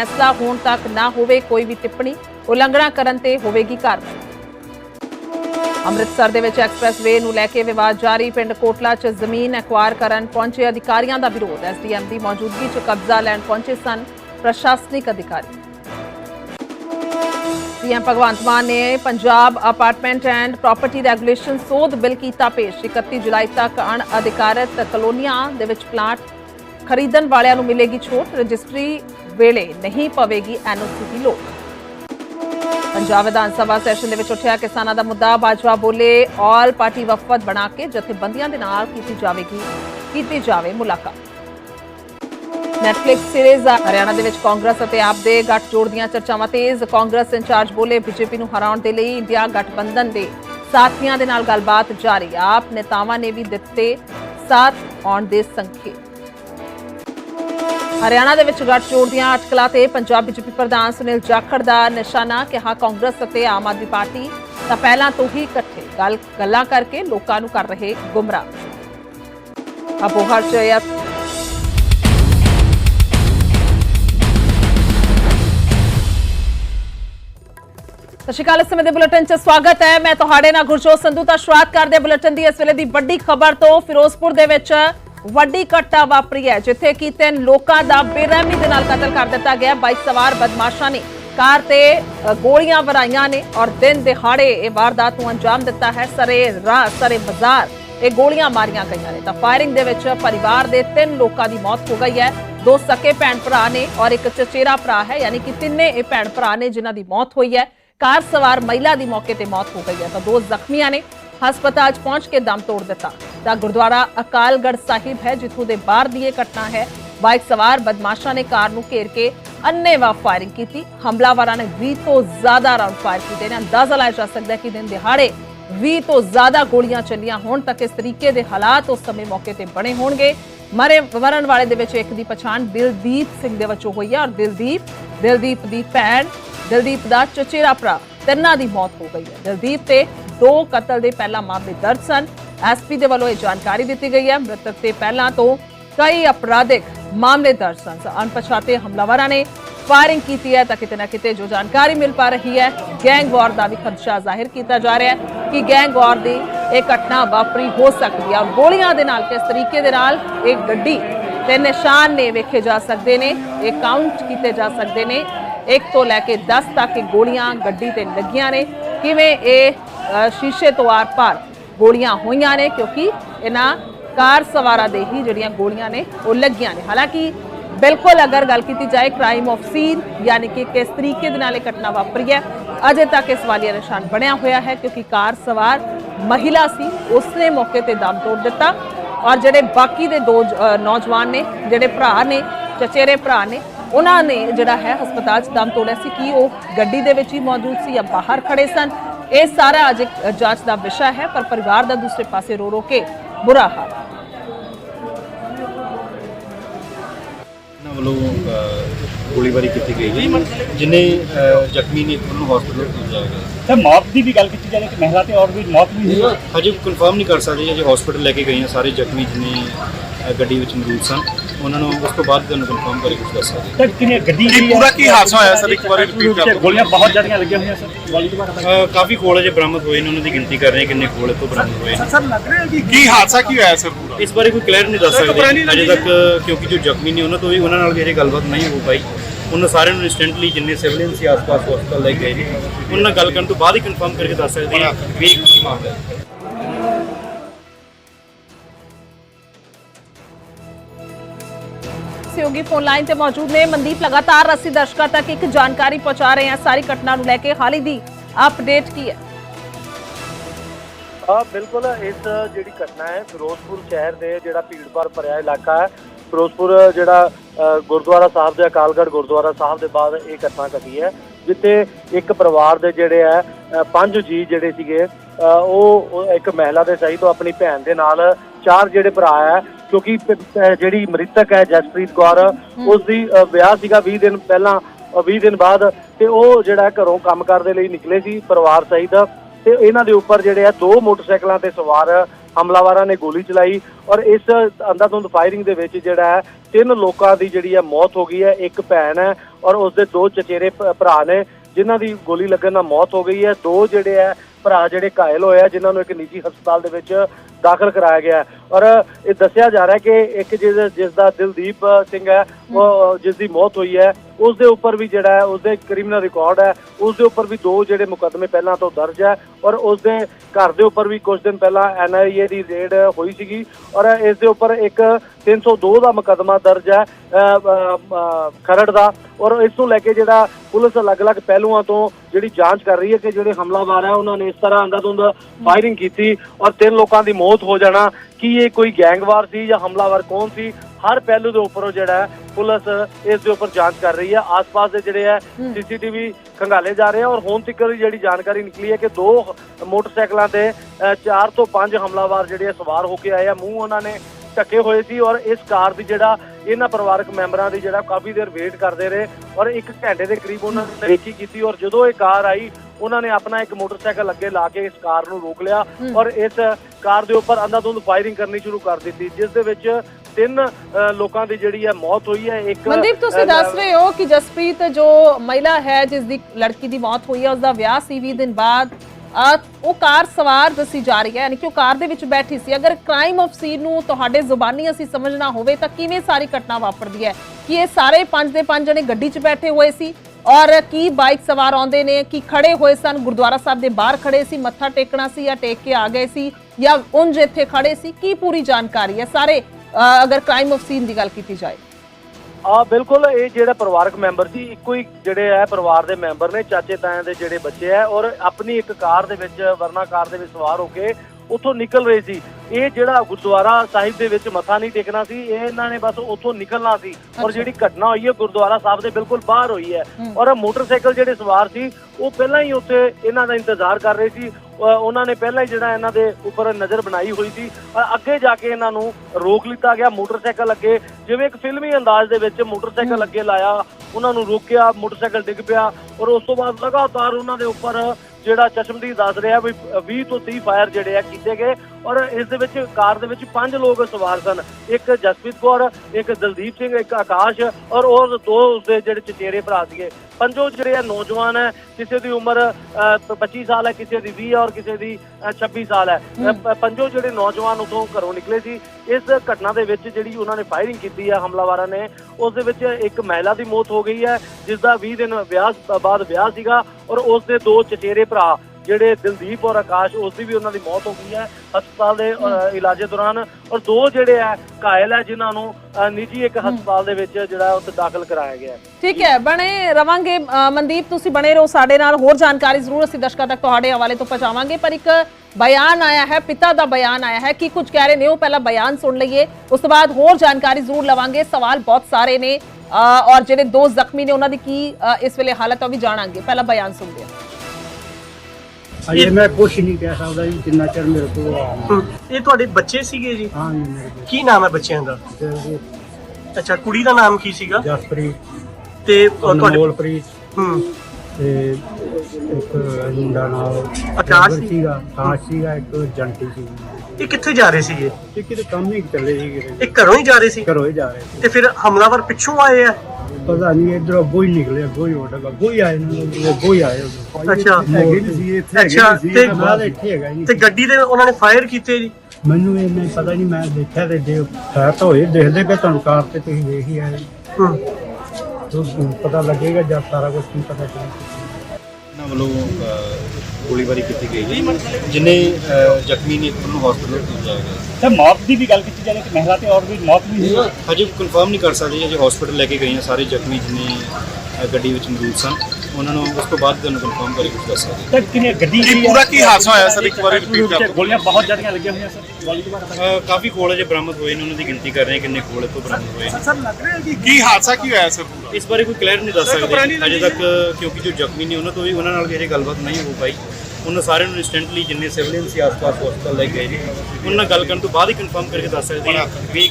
ਫੈਸਲਾ ਹੋਣ ਤੱਕ ਨਾ ਹੋਵੇ ਕੋਈ ਵੀ ਟਿੱਪਣੀ, ਉਲੰਘਣਾ ਕਰਨ ਤੇ ਹੋਵੇਗੀ ਕਾਰਵਾਈ। ਅੰਮ੍ਰਿਤਸਰ ਦੇ ਵਿੱਚ ਐਕਸਪ੍ਰੈਸਵੇ ਨੂੰ ਲੈ ਕੇ ਵਿਵਾਦ ਜਾਰੀ। ਪਿੰਡ ਕੋਟਲਾ 'ਚ ਜ਼ਮੀਨ ਐਕਵਾਇਰ ਕਰਨ ਪਹੁੰਚੇ ਅਧਿਕਾਰੀਆਂ ਦਾ ਵਿਰੋਧ। ਐਸਡੀਐਮ ਦੀ ਮੌਜੂਦਗੀ 'ਚ ਕਬਜ਼ਾ ਲੈਣ ਪਹੁੰਚੇ ਸਨ ਪ੍ਰਸ਼ਾਸਨਿਕ ਅਧਿਕਾਰੀ। ਸੀਐਮ ਭਗਵੰਤ ਮਾਨ ਨੇ Punjab apartment and property regulation ਸੋਧ ਬਿੱਲ ਕੀਤਾ ਪੇਸ਼। 31 ਜੁਲਾਈ ਤੱਕ ਅਣ ਅਧਿਕਾਰਤ ਕਲੋਨੀਆਂ ਦੇ ਵਿੱਚ ਪਲਾਟ ਖਰੀਦਣ ਵਾਲਿਆਂ ਨੂੰ ਮਿਲੇਗੀ ਛੋਟ। ਰਜਿਸਟਰੀ ਵੇਲੇ ਨਹੀਂ ਪਵੇਗੀ ਐਨਓਸੀ ਦੀ ਲੋੜ ਪੰਜਾਬ ਵਿਧਾਨ ਸਭਾ ਸੈਸ਼ਨ ਦੇ ਵਿੱਚ ਉੱਠਿਆ ਕਿਸਾਨਾਂ ਦਾ ਮੁੱਦਾ, ਬਾਜਵਾ ਬੋਲੇ, ਆਲ ਪਾਰਟੀ ਵਫਦ ਬਣਾ ਕੇ ਜਥੇਬੰਦੀਆਂ ਦੇ ਨਾਲ ਕੀਤੀ ਜਾਵੇਗੀ, ਕੀਤੀ ਜਾਵੇ ਮੁਲਾਕਾਤ। ਨੈਟਫਲਿਕਸ ਸੀਰੀਜ਼ ਹਰਿਆਣਾ ਦੇ ਵਿੱਚ ਕਾਂਗਰਸ ਅਤੇ ਆਪ ਦੇ ਗੱਠਜੋੜ ਦੀਆਂ ਚਰਚਾਵਾਂ ਤੇਜ਼। ਕਾਂਗਰਸ ਇੰਚਾਰਜ ਬੋਲੇ, ਬੀਜੇਪੀ ਨੂੰ ਹਰਾਉਣ ਦੇ ਲਈ ਇੰਡੀਆ ਗਠਬੰਧਨ ਦੇ ਸਾਥੀਆਂ ਦੇ ਨਾਲ ਗੱਲਬਾਤ ਜਾਰੀ। ਆਪ ਨੇਤਾਵਾਂ ਨੇ ਵੀ ਦਿੱਤੇ ਸਾਥ ਆਉਣ ਦੇ ਸੰਕੇਤ ਹਰਿਆਣਾ ਦੇ ਵਿੱਚ ਗੱਠਜੋੜ ਦੀਆਂ ਅਟਕਲਾਂ ਤੇ ਪੰਜਾਬ ਬੀਜੇਪੀ ਪ੍ਰਧਾਨ ਸੁਨੀਲ ਜਾਖੜ ਦਾ ਨਿਸ਼ਾਨਾ ਕਿਹਾ ਕਾਂਗਰਸ ਅਤੇ ਆਮ ਆਦਮੀ ਪਾਰਟੀ ਤਾਂ ਪਹਿਲਾਂ ਤੋਂ ਹੀ ਇਕੱਠੇ। ਗੱਲ ਗੱਲਾਂ ਕਰਕੇ ਲੋਕਾਂ ਨੂੰ ਕਰ ਰਹੇ ਗੁੰਮਰਾਹ। ਅਬੋਹਰ ਚ ਇਹ ਸਤਿ ਸ਼੍ਰੀ ਅਕਾਲ, ਇਸ ਸਮੇਂ ਦੇ ਬੁਲੇਟਿਨ 'ਚ ਸਵਾਗਤ ਹੈ। ਮੈਂ ਤੁਹਾਡੇ ਨਾਲ ਗੁਰਜੋਤ ਸੰਧੂ, ਤਾਂ ਸ਼ੁਰੂਆਤ ਕਰਦੇ ਬੁਲੇਟਿਨ ਦੀ ਇਸ ਵੇਲੇ ਦੀ ਵੱਡੀ ਖਬਰ ਤੋਂ ਫਿਰੋਜ਼ਪੁਰ ਦੇ ਵਿੱਚ ਵੱਡੀ ਘਟਨਾ ਵਾਪਰੀ ਹੈ, ਜਿੱਥੇ ਕਿ ਤਿੰਨ ਲੋਕਾਂ ਦਾ ਬੇਰਹਿਮੀ ਦੇ ਨਾਲ ਕਤਲ ਕਰ ਦਿੱਤਾ ਗਿਆ। ਬਾਈਕ ਸਵਾਰ ਬਦਮਾਸ਼ਾਂ ਨੇ ਕਾਰ ਤੇ ਗੋਲੀਆਂ ਵਰਾਈਆਂ ਨੇ ਔਰ ਦਿਨ ਦਿਹਾੜੇ ਇਹ ਵਾਰਦਾਤ ਨੂੰ ਅੰਜਾਮ ਦਿੱਤਾ ਹੈ। ਸਰੇ ਰਾਹ, ਸਰੇ ਬਾਜ਼ਾਰ ਇਹ ਗੋਲੀਆਂ ਮਾਰੀਆਂ ਗਈਆਂ ਨੇ। ਤਾਂ ਫਾਇਰਿੰਗ ਦੇ ਵਿੱਚ ਪਰਿਵਾਰ ਦੇ ਤਿੰਨ ਲੋਕਾਂ ਦੀ ਮੌਤ ਹੋ ਗਈ ਹੈ। ਦੋ ਸਕੇ ਭੈਣ ਭਰਾ ਨੇ ਔਰ ਇੱਕ ਚਚੇਰਾ ਭਰਾ ਹੈ, ਯਾਨੀ ਕਿ ਤਿੰਨੇ ਇਹ ਭੈਣ ਭਰਾ ਨੇ ਜਿਨ੍ਹਾਂ ਦੀ ਮੌਤ ਹੋਈ ਹੈ। ਕਾਰ ਸਵਾਰ ਮਹਿਲਾ ਦੀ ਮੌਕੇ ਤੇ ਮੌਤ ਹੋ ਗਈ ਹੈ। ਤਾਂ ਦੋ ਜ਼ਖਮੀਆਂ ਨੇ। ਹਸਪਤਾਲ 'ਚ ਪਹੁੰਚ ਕੇ ਦਮ ਤੋੜ ਦਿੱਤਾ। ਤਾਂ ਗੁਰਦੁਆਰਾ ਅਕਾਲਗੜ੍ਹ ਸਾਹਿਬ ਹੈ, ਜਿੱਥੋਂ ਦੇ ਬਾਹਰ ਦੀ ਇਹ ਘਟਨਾ ਹੈ। ਬਾਈਕ ਸਵਾਰ ਬਦਮਾਸ਼ਾਂ ਨੇ ਕਾਰ ਨੂੰ ਘੇਰ ਕੇ ਅੰਨੇਵਾਹ ਫਾਇਰਿੰਗ ਕੀਤੀ। ਹਮਲਾਵਰਾਂ ਨੇ 20 ਤੋਂ ਜ਼ਿਆਦਾ ਰਾਉਂਡ ਫਾਇਰ ਕੀਤੇ ਨੇ। ਅੰਦਾਜ਼ਾ ਲਾਇਆ ਜਾ ਸਕਦਾ ਹੈ ਕਿ ਦਿਨ ਦਿਹਾੜੇ 20 ਤੋਂ ਜ਼ਿਆਦਾ ਗੋਲੀਆਂ ਚੱਲੀਆਂ ਹੋਣ ਤੱਕ ਇਸ ਤਰੀਕੇ ਦੇ ਹਾਲਾਤ ਉਸ ਸਮੇਂ ਮੌਕੇ ਤੇ ਬਣੇ ਹੋਣਗੇ। ਮਰੇ ਮਰਨ ਵਾਲੇ ਦੇ ਵਿੱਚ ਇੱਕ ਦੀ ਪਛਾਣ ਦਿਲਦੀਪ ਸਿੰਘ ਦੇ ਵਜੋਂ ਹੋਈ ਹੈ ਔਰ ਦਿਲਦੀਪ ਦਿਲਦੀਪ ਦੀ ਭੈਣ, ਦਿਲਦੀਪ ਦਾ ਚਚੇਰਾ ਭਰਾ, ਤਿੰਨਾਂ ਦੀ ਮੌਤ ਹੋ ਗਈ ਹੈ। ਦਿਲਦੀਪ ਤੇ ਦੋ ਕਤਲ ਦੇ ਪਹਿਲਾਂ ਮਾਮਲੇ ਦਰਜ ਸਨ। ਐਸਪੀ ਦੇ ਵੱਲੋਂ ਇਹ ਜਾਣਕਾਰੀ ਦਿੱਤੀ ਗਈ ਹੈ। ਮ੍ਰਿਤਕ ਤੇ ਪਹਿਲਾਂ ਤੋਂ ਕਈ ਅਪਰਾਧਿਕ ਮਾਮਲੇ ਦਰਜ ਸਨ। ਅਣਪਛਾਤੇ ਹਮਲਾਵਰਾਂ ਨੇ ਫਾਇਰਿੰਗ ਕੀਤੀ ਹੈ ਤਾਂ ਕਿਤੇ ਨਾ ਕਿਤੇ ਜੋ ਜਾਣਕਾਰੀ ਮਿਲ ਪਾ ਰਹੀ ਹੈ ਗੈਂਗ ਵਾਰ ਦਾ ਵੀ ਖਦਸ਼ਾ ਜ਼ਾਹਿਰ ਕੀਤਾ ਜਾ ਰਿਹਾ ਹੈ ਕਿ ਗੈਂਗ ਵਾਰ ਦੀ ਇਹ ਘਟਨਾ ਵਾਪਰੀ ਹੋ ਸਕਦੀ ਹੈ ਗੋਲੀਆਂ ਦੇ ਨਾਲ ਕਿਸ ਤਰੀਕੇ ਦੇ ਨਾਲ ਇਹ ਗੱਡੀ ਤੇ ਨਿਸ਼ਾਨ ਨੇ ਵੇਖੇ ਜਾ ਸਕਦੇ ਨੇ, ਇਹ ਕਾਊਂਟ ਕੀਤੇ ਜਾ ਸਕਦੇ ਨੇ। ਇੱਕ ਤੋਂ ਲੈ ਕੇ 10 ਤੱਕ ਗੋਲੀਆਂ ਗੱਡੀ ਤੇ ਲੱਗੀਆਂ ਨੇ। ਕਿਵੇਂ ਇਹ ਸ਼ੀਸ਼ੇ ਤੋਂ ਆਰ-ਪਾਰ ਗੋਲੀਆਂ ਹੋਈਆਂ ਨੇ ਕਿਉਂਕਿ ਇਹਨਾਂ ਕਾਰ ਸਵਾਰਾਂ ਦੇ ਹੀ ਜਿਹੜੀਆਂ ਗੋਲੀਆਂ ਨੇ ਉਹ ਲੱਗੀਆਂ ਨੇ। ਹਾਲਾਂਕਿ ਬਿਲਕੁਲ ਅਗਰ ਗੱਲ ਕੀਤੀ ਜਾਏ ਕ੍ਰਾਈਮ ਆਫ ਸੀਨ ਯਾਨੀ ਕਿ ਕਿਸ ਤਰੀਕੇ ਦੇ ਨਾਲ ਇਹ ਘਟਨਾ ਵਾਪਰੀ ਹੈ, ਅਜੇ ਤੱਕ ਇਸ ਵਾਲੀਆ ਨਿਸ਼ਾਨ ਬਣਿਆ ਹੋਇਆ ਹੈ ਕਿਉਂਕਿ ਕਾਰ ਸਵਾਰ ਮਹਿਲਾ ਸੀ, ਉਸਨੇ ਮੌਕੇ ਤੇ ਦਮ ਤੋੜ ਦਿੱਤਾ ਔਰ ਜਿਹੜੇ ਬਾਕੀ ਦੇ ਦੋ ਨੌਜਵਾਨ ਨੇ, ਜਿਹੜੇ ਭਰਾ ਨੇ, ਚਚੇਰੇ ਭਰਾ ਨੇ, ਉਹਨਾਂ ਨੇ ਜਿਹੜਾ ਹੈ ਹਸਪਤਾਲ 'ਚ ਦਮ ਤੋੜਿਆ ਸੀ ਕਿ ਉਹ ਗੱਡੀ ਦੇ ਵਿੱਚ ਹੀ ਮੌਜੂਦ ਸੀ ਜਾਂ ਬਾਹਰ ਖੜੇ ਸਨ। ਇਹ ਸਾਰਾ ਅੱਜ ਜਾਂਚ ਦਾ ਵਿਸ਼ਾ ਹੈ ਪਰ ਪਰਿਵਾਰ ਦਾ ਦੂਸਰੇ ਪਾਸੇ ਰੋ ਰੋ ਕੇ ਬੁਰਾ ਹਾਲ। ਇਹਨਾਂ ਵੱਲੋਂ ਅਹ, ਗੋਲੀਬਾਰੀ ਕੀਤੀ ਗਈ ਹੈ। ਜਿਨੇ ਜ਼ਖਮੀ ਨੇ ਉਹਨਾਂ ਨੂੰ ਹਸਪੀਟਲ ਭੇਜਿਆ ਗਿਆ। ਸਰ ਮੌਤ ਦੀ ਵੀ ਗੱਲ ਕੀਤੀ ਜਾਵੇ ਕਿ ਮਹਿਲਾ ਤੇ ਔਰ ਵੀ ਮੌਤ ਵੀ ਹੋਈ। ਹਜੇ ਕਨਫਰਮ ਨਹੀਂ ਕਰ ਸਕਦੇ ਜੇ ਹਸਪੀਟਲ ਲੈ ਕੇ ਗਏ ਆ ਸਾਰੇ ਜ਼ਖਮੀ ਜਿਨੇ ਗੱਡੀ ਵਿੱਚ ਮੌਜੂਦ ਸਨ ਉਹਨਾਂ ਨੂੰ ਉਸ ਤੋਂ ਬਾਅਦ ਤੁਹਾਨੂੰ ਕਨਫਰਮ ਕਰਕੇ ਕੁਝ ਦੱਸ ਸਕਦੇ ਸਰ ਕਿਨੇ ਗੱਡੀ ਇਹ ਪੂਰਾ ਕੀ ਹਾਦਸਾ ਹੋਇਆ ਸਰ ਇੱਕ ਵਾਰੀ ਰਿਪੀਟ ਕਰ ਦਿਓ। ਗੋਲੀਆਂ ਬਹੁਤ ਜ਼ਿਆਦੀਆਂ ਲੱਗੀਆਂ ਹੋਈਆਂ ਸਰ ਗੋਲੀ ਤੋਂ ਬਾਅਦ। ਅਹ, ਕਾਫੀ ਖੋਲ ਅਜੇ ਬਰਾਮਦ ਹੋਏ ਨੇ ਉਹਨਾਂ ਦੀ ਗਿਣਤੀ ਕਰ ਰਹੇ ਕਿੰਨੇ ਖੋਲ ਤੋਂ ਬਰਾਮਦ ਹੋਏ ਨੇ। ਸਰ ਲੱਗ ਰਿਹਾ ਕਿ ਕੀ ਹਾਦਸਾ ਕੀ ਹੋਇਆ ਸਰ ਪੂਰਾ? ਇਸ ਬਾਰੇ ਕੋਈ ਕਲੀਅਰ ਨਹੀਂ ਦੱਸ ਸਕਦੇ। ਅਜੇ ਤੱਕ ਕਿਉਂਕਿ ਜੋ ਜ਼ਖਮੀ ਨੇ ਉਹਨਾਂ ਤੋਂ ਵੀ ਉਹਨਾਂ ਨਾਲ ਵੀ ਹਜੇ ਗੱਲਬਾਤ ਨਹੀਂ ਹੋ ਪਾਈ। ਉਹਨਾਂ ਸਾਰਿਆਂ ਨੂੰ ਇੰਸਟੈਂਟਲੀ ਜਿੰਨੇ ਸਿਵਲਿਅਨ ਸੀ ਆਸ-ਪਾਸ ਹਸਪਤਾਲ ਲੈ ਗਏ ਨੇ ਉਹਨਾਂ ਨਾਲ ਗੱਲ ਕਰਨ ਤੋਂ ਬਾਅਦ ਹੀ ਕਨਫਰਮ ਕਰਕੇ ਦੱਸ ਸਕਦੇ ਹਾਂ ਵੀ ਕੀ ਮਾਮਲਾ ਹੈ। ਸਹਿਯੋਗੀ ਫੋਨ ਲਾਈਨ ਤੇ ਮੌਜੂਦ ਨੇ। ਮਨਦੀਪ ਲਗਾਤਾਰ ਅਸੀਂ ਦਰਸ਼ਕਾਂ ਤੱਕ ਇੱਕ ਜਾਣਕਾਰੀ ਪਹੁੰਚਾ ਰਹੇ ਹਾਂ। ਸਾਰੀ ਘਟਨਾ ਨੂੰ ਲੈ ਕੇ ਹਾਲ ਦੀ ਅਪਡੇਟ ਕੀ ਹੈ? ਹਾਂ ਬਿਲਕੁਲ। ਇਸ ਜਿਹੜੀ ਘਟਨਾ ਹੈ ਫਿਰੋਜ਼ਪੁਰ ਸ਼ਹਿਰ ਦੇ ਜਿਹੜਾ ਭੀੜਭਾੜ ਭਰਿਆ ਇਲਾਕਾ ਹੈ ਫਿਰੋਜ਼ਪੁਰ ਜਿਹੜਾ ਗੁਰਦੁਆਰਾ ਸਾਹਿਬ ਦੇ ਅਕਾਲਗੜ੍ਹ ਗੁਰਦੁਆਰਾ ਸਾਹਿਬ ਦੇ ਬਾਅਦ ਇਹ ਘਟਨਾ ਘਟੀ ਹੈ ਜਿੱਥੇ ਇੱਕ ਪਰਿਵਾਰ ਦੇ ਜਿਹੜੇ ਅ, ਪੰਜ ਜੀ ਜਿਹੜੇ ਸੀਗੇ ਉਹ ਇੱਕ ਮਹਿਲਾ ਦੇ ਸਹੀ ਤੋਂ ਆਪਣੀ ਭੈਣ ਦੇ ਨਾਲ ਚਾਰ ਜਿਹੜੇ ਭਰਾ ਹੈ ਕਿਉਂਕਿ ਜਿਹੜੀ ਮ੍ਰਿਤਕ ਹੈ ਜਸਪ੍ਰੀਤ ਕੌਰ ਉਸ ਦੀ ਵਿਆਹ ਸੀਗਾ 20 ਦਿਨ ਪਹਿਲਾਂ ਅ, 20 ਦਿਨ ਬਾਅਦ ਤੇ ਉਹ ਜਿਹੜਾ ਘਰੋਂ ਕੰਮ ਕਰਦੇ ਲਈ ਨਿਕਲੇ ਸੀ ਪਰਿਵਾਰ ਸਹਿਤ ਤੇ ਇਹਨਾਂ ਦੇ ਉੱਪਰ ਜਿਹੜੇ ਆ ਦੋ ਮੋਟਰਸਾਈਕਲਾਂ ਤੇ ਸਵਾਰ ਹਮਲਾਵਰਾਂ ਨੇ ਗੋਲੀ ਚਲਾਈ ਔਰ ਇਸ ਅੰਧਾਧੁੰਦ ਫਾਇਰਿੰਗ ਦੇ ਵਿੱਚ ਜਿਹੜਾ ਹੈ, ਤਿੰਨ ਲੋਕਾਂ ਦੀ ਜਿਹੜੀ ਹੈ ਮੌਤ ਹੋ ਗਈ ਹੈ, ਇੱਕ ਭੈਣ ਹੈ ਔਰ ਉਸ ਦੇ ਦੋ ਚਚੇਰੇ ਭਰਾ ਨੇ। ਜਿਨ੍ਹਾਂ ਦੀ ਗੋਲੀ ਲੱਗਣ ਨਾਲ ਮੌਤ ਹੋ ਗਈ ਹੈ। ਦੋ ਜਿਹੜੇ ਹੈ, ਭਰਾ ਜਿਹੜੇ ਘਾਇਲ ਹੋਏ ਆ, ਜਿਨ੍ਹਾਂ ਨੂੰ ਇੱਕ ਨਿੱਜੀ ਹਸਪਤਾਲ ਦੇ ਵਿੱਚ ਦਾਖਲ ਕਰਾਇਆ ਗਿਆ ਔਰ ਇਹ ਦੱਸਿਆ ਜਾ ਰਿਹਾ ਕਿ ਇੱਕ ਜਿਸ ਜਿਸ ਦਾ ਦਿਲਦੀਪ ਸਿੰਘ ਹੈ, ਉਹ ਜਿਸ ਦੀ ਮੌਤ ਹੋਈ ਹੈ, ਉਸ ਦੇ ਉੱਪਰ ਵੀ ਜਿਹੜਾ ਹੈ, ਉਸ ਦੇ ਕ੍ਰਿਮੀਨਲ ਰਿਕਾਰਡ ਹੈ, ਉਸ ਦੇ ਉੱਪਰ ਵੀ ਦੋ ਜਿਹੜੇ ਮੁਕੱਦਮੇ ਪਹਿਲਾਂ ਤੋਂ ਦਰਜ ਹੈ ਔਰ ਉਸ ਦੇ ਘਰ ਦੇ ਉੱਪਰ ਵੀ ਕੁਝ ਦਿਨ ਪਹਿਲਾਂ ਐਨਆਈਏ ਦੀ ਰੇਡ ਹੋਈ ਸੀਗੀ ਔਰ ਇਸ ਦੇ ਉੱਪਰ ਇੱਕ 302 ਦਾ ਮੁਕੱਦਮਾ ਦਰਜ ਹੈ ਖਰੜ ਦਾ। ਔਰ ਇਸ ਨੂੰ ਲੈ ਕੇ ਜਿਹੜਾ ਪੁਲਿਸ ਅਲੱਗ-ਅਲੱਗ ਪਹਿਲੂਆਂ ਤੋਂ ਜਿਹੜੀ ਜਾਂਚ ਕਰ ਰਹੀ ਹੈ ਕਿ ਜਿਹੜੇ ਹਮਲਾਵਰ ਹੈ ਉਹਨਾਂ ਨੇ ਇਸ ਤਰ੍ਹਾਂ ਅੰਧਾਧੁੰਦ ਫਾਇਰਿੰਗ ਕੀਤੀ ਔਰ ਤਿੰਨ ਲੋਕਾਂ ਦੀ ਮੌਤ ਹੋ ਜਾਣਾ। ਕੀ ਇਹ ਕੋਈ ਗੈਂਗਵਾਰ ਸੀ ਜਾਂ ਹਮਲਾਵਰ ਕੌਣ ਸੀ? ਹਰ ਪਹਿਲੂ ਦੇ ਉੱਪਰੋਂ ਜਿਹੜਾ ਪੁਲਿਸ ਇਸ ਦੇ ਉੱਪਰ ਜਾਂਚ ਕਰ ਰਹੀ ਹੈ। ਆਸ-ਪਾਸ ਦੇ ਜਿਹੜੇ ਹੈ ਸੀਸੀਟੀਵੀ ਖੰਗਾਲੇ ਜਾ ਰਹੇ ਆ ਔਰ ਹੁਣ ਤੱਕ ਜਿਹੜੀ ਜਾਣਕਾਰੀ ਨਿਕਲੀ ਹੈ ਕਿ ਦੋ ਮੋਟਰਸਾਈਕਲਾਂ ਤੇ 4 ਤੋਂ 5 ਹਮਲਾਵਰ ਜਿਹੜੇ ਆ ਸਵਾਰ ਹੋ ਕੇ ਆਏ ਆ। ਮੂੰਹ ਉਹਨਾਂ ਨੇ ਢੱਕੇ ਹੋਏ ਸੀ ਔਰ ਇਸ ਕਾਰ ਦੀ ਜਿਹੜਾ ਇਹਨਾਂ ਪਰਿਵਾਰਕ ਮੈਂਬਰਾਂ ਦੀ ਜਿਹੜਾ ਕਾਫੀ ਦੇਰ ਵੇਟ ਕਰਦੇ ਰਹੇ ਔਰ ਇੱਕ ਘੰਟੇ ਦੇ ਕਰੀਬ ਉਹਨਾਂ ਨੇ ਰੇਕੀ ਕੀਤੀ ਔਰ ਜਦੋਂ ਇਹ ਕਾਰ ਆਈ ਉਹਨਾਂ ਨੇ ਆਪਣਾ ਇੱਕ ਮੋਟਰਸਾਈਕਲ ਅੱਗੇ ਲਾ ਕੇ ਇਸ ਕਾਰ ਨੂੰ ਰੋਕ ਲਿਆ ਔਰ ਇਸ ਕਾਰ ਦੇ ਉੱਪਰ ਅੰਧਾਧੁੰਦ ਫਾਇਰਿੰਗ ਕਰਨੀ ਸ਼ੁਰੂ ਕਰ ਦਿੱਤੀ ਜਿਸ ਦੇ ਵਿੱਚ ਤਿੰਨ ਲੋਕਾਂ ਦੀ ਜਿਹੜੀ ਹੈ ਮੌਤ ਹੋਈ ਹੈ ਇੱਕ ਮਨਦੀਪ ਤੁਸੀਂ ਦੱਸ ਰਹੇ ਹੋ ਕਿ ਜਸਪ੍ਰੀਤ ਜੋ ਮਹਿਲਾ ਹੈ ਜਿਸ ਦੀ ਲੜਕੀ ਦੀ ਮੌਤ ਹੋਈ ਹੈ ਉਸ ਦਾ ਵਿਆਹ ਸੀ 20 ਦਿਨ ਬਾਅਦ। ਉਹ ਕਾਰ ਸਵਾਰ ਦੱਸੀ ਜਾ ਰਹੀ ਹੈ, ਯਾਨੀ ਕਿ ਉਹ ਕਾਰ ਦੇ ਵਿੱਚ ਬੈਠੀ ਸੀ। ਅਗਰ ਕ੍ਰਾਈਮ ਆਫ ਸੀਨ ਨੂੰ ਤੁਹਾਡੇ ਜ਼ੁਬਾਨੀ ਅਸੀਂ ਸਮਝਣਾ ਹੋਵੇ, ਤਾਂ ਕਿਵੇਂ ਸਾਰੀ ਘਟਨਾ ਵਾਪਰਦੀ ਹੈ? ਕਿ ਇਹ ਸਾਰੇ ਪੰਜ ਦੇ ਪੰਜ ਜਣੇ ਗੱਡੀ 'ਚ ਬੈਠੇ ਹੋਏ ਸੀ? ਔਰ ਕੀ ਬਾਈਕ ਸਵਾਰ ਆਉਂਦੇ ਨੇ, ਕੀ ਖੜੇ ਹੋਏ ਸਨ? ਗੁਰਦੁਆਰਾ ਸਾਹਿਬ ਦੇ ਬਾਹਰ ਖੜੇ ਸੀ, ਮੱਥਾ ਟੇਕਣਾ ਸੀ ਜਾਂ ਟੇਕ ਕੇ ਆ ਗਏ ਸੀ ਜਾਂ ਉਂਝ ਇੱਥੇ ਖੜੇ ਸੀ? ਕੀ ਪੂਰੀ ਜਾਣਕਾਰੀ ਹੈ? ਸਾਰੇ ਅਗਰ ਕ੍ਰਾਈਮ ਆਫ ਸੀਨ ਦੀ ਗੱਲ ਕੀਤੀ ਜਾਏ। ਆ ਬਿਲਕੁਲ ਇਹ ਜਿਹੜਾ ਪਰਿਵਾਰਕ ਮੈਂਬਰ ਸੀ, ਇੱਕੋ ਹੀ ਜਿਹੜੇ ਹੈ ਪਰਿਵਾਰ ਦੇ ਮੈਂਬਰ ਨੇ ਚਾਚੇ ਤਾਇਆਂ ਦੇ ਜਿਹੜੇ ਬੱਚੇ ਹੈ ਔਰ ਆਪਣੀ ਇੱਕ ਕਾਰ ਦੇ ਵਿੱਚ, ਵਰਨਾ ਕਾਰ ਦੇ ਵਿੱਚ ਸਵਾਰ ਹੋ ਕੇ ਉੱਥੋਂ ਨਿਕਲ ਰਹੇ ਸੀ। ਇਹ ਜਿਹੜਾ ਗੁਰਦੁਆਰਾ ਸਾਹਿਬ ਦੇ ਵਿੱਚ ਮੱਥਾ ਨਹੀਂ ਟੇਕਣਾ ਸੀ ਇਹ ਇਹਨਾਂ ਨੇ ਬਸ ਉੱਥੋਂ ਨਿਕਲਣਾ ਸੀ। ਔਰ ਜਿਹੜੀ ਘਟਨਾ ਹੋਈ ਹੈ ਗੁਰਦੁਆਰਾ ਸਾਹਿਬ ਦੇ ਬਿਲਕੁਲ ਬਾਹਰ ਹੋਈ ਹੈ। ਔਰ ਮੋਟਰਸਾਈਕਲ ਜਿਹੜੇ ਸਵਾਰ ਸੀ ਉਹ ਪਹਿਲਾਂ ਹੀ ਉੱਥੇ ਇਹਨਾਂ ਦਾ ਇੰਤਜ਼ਾਰ ਕਰ ਰਹੇ ਸੀ। ਉਹਨਾਂ ਨੇ ਪਹਿਲਾਂ ਹੀ ਜਿਹੜਾ ਇਹਨਾਂ ਦੇ ਉੱਪਰ ਨਜ਼ਰ ਬਣਾਈ ਹੋਈ ਸੀ। ਅੱਗੇ ਜਾ ਕੇ ਇਹਨਾਂ ਨੂੰ ਰੋਕ ਲਿੱਤਾ ਗਿਆ ਮੋਟਰਸਾਈਕਲ ਅੱਗੇ। ਜਿਵੇਂ ਇੱਕ ਫਿਲਮੀ ਅੰਦਾਜ਼ ਦੇ ਵਿੱਚ ਮੋਟਰਸਾਈਕਲ ਅੱਗੇ ਲਾਇਆ ਉਹਨਾਂ ਨੂੰ ਰੋਕਿਆ ਮੋਟਰਸਾਈਕਲ ਡਿੱਗ ਪਿਆ। ਔਰ ਉਸ ਤੋਂ ਬਾਅਦ ਲਗਾਤਾਰ ਉਹਨਾਂ ਦੇ ਉੱਪਰ ਜਿਹੜਾ ਚਸ਼ਮਦੀਦ ਦੱਸ ਰਿਹਾ ਵੀ 20 ਤੋਂ 30 ਫਾਇਰ ਜਿਹੜੇ ਆ ਕੀਤੇ ਗਏ। ਔਰ ਇਸ ਦੇ ਵਿੱਚ ਕਾਰ ਦੇ ਵਿੱਚ ਪੰਜ ਲੋਕ ਸਵਾਰ ਸਨ। ਇੱਕ ਜਸਪ੍ਰੀਤ ਕੌਰ ਇੱਕ ਦਲਦੀਪ ਸਿੰਘ ਇੱਕ ਆਕਾਸ਼ ਔਰ ਉਹ ਦੋ ਉਸਦੇ ਜਿਹੜੇ ਚਚੇਰੇ ਭਰਾ ਸੀਗੇ। ਪੰਜੋ ਜਿਹੜੇ ਆ ਨੌਜਵਾਨ ਹੈ ਕਿਸੇ ਦੀ ਉਮਰ ਅ, ਪ- 25 ਸਾਲ ਹੈ ਕਿਸੇ ਦੀ 20 ਔਰ ਕਿਸੇ ਦੀ ਅ, 26 ਸਾਲ ਹੈ। ਪੰਜੋ ਜਿਹੜੇ ਨੌਜਵਾਨ ਉਥੋਂ ਘਰੋਂ ਨਿਕਲੇ ਸੀ ਇਸ ਘਟਨਾ ਦੇ ਵਿੱਚ ਜਿਹੜੀ ਉਹਨਾਂ ਨੇ ਫਾਇਰਿੰਗ ਕੀਤੀ ਹੈ ਹਮਲਾਵਰਾਂ ਨੇ ਉਸ ਦੇ ਵਿੱਚ ਇੱਕ ਮਹਿਲਾ ਦੀ ਮੌਤ ਹੋ ਗਈ ਹੈ ਜਿਸ ਦਾ 20 ਦਿਨ ਵਿਆਹ ਬਾਅਦ ਵਿਆਹ ਸੀਗਾ ਔਰ ਉਸ ਦੇ ਦੋ ਚਚੇਰੇ ਭਰਾ ਜਿਹੜੇ ਦਿਲਦੀਪ ਔਰ ਆਕਾਸ਼ ਉਸ ਦੀ ਵੀ ਉਹਨਾਂ ਦੀ ਮੌਤ ਹੋ ਗਈ ਹੈ ਹਸਪਤਾਲ ਦੇ ਇਲਾਜ ਦੌਰਾਨ। ਔਰ ਦੋ ਜਿਹੜੇ ਆ ਘਾਇਲ ਹੈ ਜਿਨ੍ਹਾਂ ਨੂੰ ਨਿੱਜੀ ਇੱਕ ਹਸਪਤਾਲ ਦੇ ਵਿੱਚ ਜਿਹੜਾ ਉੱਥੇ ਦਾਖਲ ਕਰਾਇਆ ਗਿਆ ਠੀਕ ਹੈ ਬਣੇ ਰਵਾਂਗੇ। ਮਨਦੀਪ ਤੁਸੀਂ ਬਣੇ ਰਹੋ ਸਾਡੇ ਨਾਲ। ਹੋਰ ਜਾਣਕਾਰੀ ਜ਼ਰੂਰ ਅਸੀਂ ਦਰਸ਼ਕਾਂ ਤੱਕ ਤੁਹਾਡੇ ਹਵਾਲੇ ਤੋਂ ਪਹੁੰਚਾਵਾਂਗੇ। ਪਰ ਇੱਕ ਬਿਆਨ ਆਇਆ ਹੈ ਪਿਤਾ ਦਾ ਬਿਆਨ ਆਇਆ ਹੈ। ਕੀ ਕੁਝ ਕਹਿ ਰਹੇ ਨੇ ਉਹ? ਪਹਿਲਾਂ ਬਿਆਨ ਸੁਣ ਲਈਏ। ਉਸ ਤੋਂ ਬਾਅਦ ਹੋਰ ਜਾਣਕਾਰੀ ਜ਼ਰੂਰ ਲਵਾਂਗੇ। ਸਵਾਲ ਬਹੁਤ ਸਾਰੇ ਨੇ। ਔਰ ਜਿਹੜੇ ਦੋ ਜ਼ਖਮੀ ਨੇ ਉਹਨਾਂ ਦੀ ਕੀ ਇਸ ਵੇਲੇ ਹਾਲਤ ਉਹ ਵੀ ਜਾਣਾਂਗੇ। ਪਹਿਲਾਂ ਬਿਆਨ ਸੁਣਦੇ ਹਾਂ। ਅਜੇ ਮੈਂ ਕੁਛ ਨਹੀਂ ਕਹਿ ਸਕਦਾ ਜੀ ਜਿੰਨਾ ਚਿਰ ਮੇਰੇ ਕੋਲ ਆ ਹਮ, ਇਹ ਤੁਹਾਡੇ ਬੱਚੇ ਸੀਗੇ ਜੀ? ਹਾਂ ਜੀ ਮੇਰੇ ਕੋਲ ਕੀ ਨਾਮ ਹੈ ਬੱਚਿਆਂ ਦਾ? ਅੱਛਾ ਕੁੜੀ ਦਾ ਨਾਮ ਕੀ ਸੀਗਾ? ਜਸਪ੍ਰੀਤ। ਤੇ ਅ, ਤੁਹਾਡੇ ਅਨਮੋਲਪ੍ਰੀਤ। ਹਮ ਤੇ ਇੱਕ ਮੁੰਡਾ ਨਾਲ ਆਕਾਸ਼ ਸੀ? ਸੀਗਾ? ਆਕਾਸ਼ ਸੀਗਾ ਇੱਕ ਜੰਟੀ ਸੀ। ਇਹ ਕਿੱਥੇ ਜਾ ਰਹੇ ਸੀਗੇ? ਕਿਤੇ ਕੰਮ ਹੀ ਚੱਲੇ ਸੀ ਇਹ ਘਰੋਂ ਹੀ ਜਾ ਰਹੇ ਸੀ? ਘਰੋਂ ਹੀ ਜਾ ਰਹੇ ਸੀ। ਤੇ ਫਿਰ ਹਮਲਾਵਰ ਪਿੱਛੋਂ ਆਏ ਆ? ਪਤਾ ਨਹੀਂ ਇਧਰੋਂ ਗੋਈ ਨਿਕਲਿਆ ਗੋਈ ਉੱਡ ਗੋਈ ਆਏ ਨੇ ਗੋਈ ਆਏ ਅੱਛਾ। ਹੈਗੇ ਨੀ ਸੀ ਇੱਥੇ ਅੱਛਾ ਤੇ ਬਾਅਦ ਇੱਥੇ ਹੈਗਾ ਹੀ ਤੇ ਨਹੀਂ ਗੱਡੀ ਦੇ ਉਹਨਾਂ ਨੇ ਫਾਇਰ ਕੀਤੇ ਜੀ? ਮੈਨੂੰ ਇਹ ਨਹੀਂ ਪਤਾ ਨਹੀਂ ਮੈਂ ਦੇਖਿਆ ਤੇ ਜੇ ਫਾਇਰ ਤਾਂ ਹੋਏ ਦੇਖਦੇ ਕਿ ਤੁਹਾਨੂੰ ਕਾਰ ਤੇ ਤੁਸੀਂ ਵੇਖ ਹੀ ਆਏ। ਹਮ, ਤੁਹਾਨੂੰ ਪਤਾ ਲੱਗੇਗਾ ਜਦ ਸਾਰਾ ਕੁਝ ਨਹੀਂ ਪਤਾ ਚੱਲੇਗਾ ਇਹਨਾਂ ਵੱਲੋਂ ਗੋਲੀਬਾਰੀ ਕੀਤੀ ਗਈ ਹੈ ਜਿਨੇ ਜ਼ਖਮੀ ਨੇ ਇੱਕ ਨੂੰ ਹਸਪੀਟਲ ਪਹੁੰਚਾਇਆ ਗਿਆ। ਸਰ ਮੌਤ ਦੀ ਵੀ ਗੱਲ ਕੀਤੀ ਜਾਵੇ ਕਿ ਮਹਿਲਾ ਤੇ ਔਰ ਵੀ ਮੌਤ ਵੀ ਹੋਈ। ਹਜੇ ਕਨਫਰਮ ਨਹੀਂ ਕਰ ਸਕਦੇ ਅਜੇ ਹਸਪੀਟਲ ਲੈ ਕੇ ਗਏ ਆ ਸਾਰੇ ਜ਼ਖਮੀ ਜਿਨੇ ਅ, ਗੱਡੀ ਵਿੱਚ ਮੌਜੂਦ ਸਨ। ਉਹਨਾਂ ਨੂੰ ਉਸ ਤੋਂ ਬਾਅਦ ਤੁਹਾਨੂੰ ਕਨਫਰਮ ਕਰਕੇ ਕੁਝ ਦੱਸ ਸਕਦੇ। ਸਰ ਕਿਨੇ ਗੱਡੀ ਇਹ ਪੂਰਾ ਕੀ ਹਾਦਸਾ ਹੋਇਆ ਸਰ? ਇੱਕ ਵਾਰੀ repeat ਕਰ ਦਿਓ। ਗੋਲੀਆਂ ਬਹੁਤ ਜ਼ਿਆਦੀਆਂ ਲੱਗੀਆਂ ਹੋਈਆਂ ਸਰ। ਗੋਲੀ ਤੋਂ ਬਾਅਦ ਅ, ਕਾਫੀ ਖੋਲ ਅਜੇ ਬਰਾਮਦ ਹੋਏ ਨੇ ਉਹਨਾਂ ਦੀ ਗਿਣਤੀ ਕਰ ਰਹੇ ਹਾਂ ਕਿੰਨੇ ਖੋਲ ਇੱਥੋਂ ਬਰਾਮਦ ਹੋਏ ਨੇ। ਕੀ ਹਾਦਸਾ ਕੀ ਹੋਇਆ ਸਰ ਪੂਰਾ? ਇਸ ਬਾਰੇ ਕੋਈ ਕਲੀਅਰ ਨਹੀਂ ਦੱਸ ਸਕਦੇ ਅਜੇ ਤੱਕ ਕਿਉਂਕਿ ਜੋ ਜ਼ਖਮੀ ਨੇ ਉਹਨਾਂ ਤੋਂ ਵੀ ਉਹਨਾਂ ਨਾਲ ਵੀ ਅਜੇ ਗੱਲਬਾਤ ਨਹੀਂ ਹੋ ਪਾਈ। ਉਹਨਾਂ ਸਾਰਿਆਂ ਨੂੰ ਇਨਸਟੈਂਟਲੀ ਜਿੰਨੇ ਸਿਵਲੀਅਨ ਸੀ ਆਸ-ਪਾਸ ਹਸਪਤਾਲ ਲੈ ਗਏ ਨੇ ਉਹਨਾਂ ਨਾਲ ਗੱਲ ਕਰਨ ਤੋਂ ਬਾਅਦ ਹੀ ਕਨਫਰਮ ਕਰਕੇ ਦੱਸ ਸਕਦੇ ਹਾਂ ਵੀ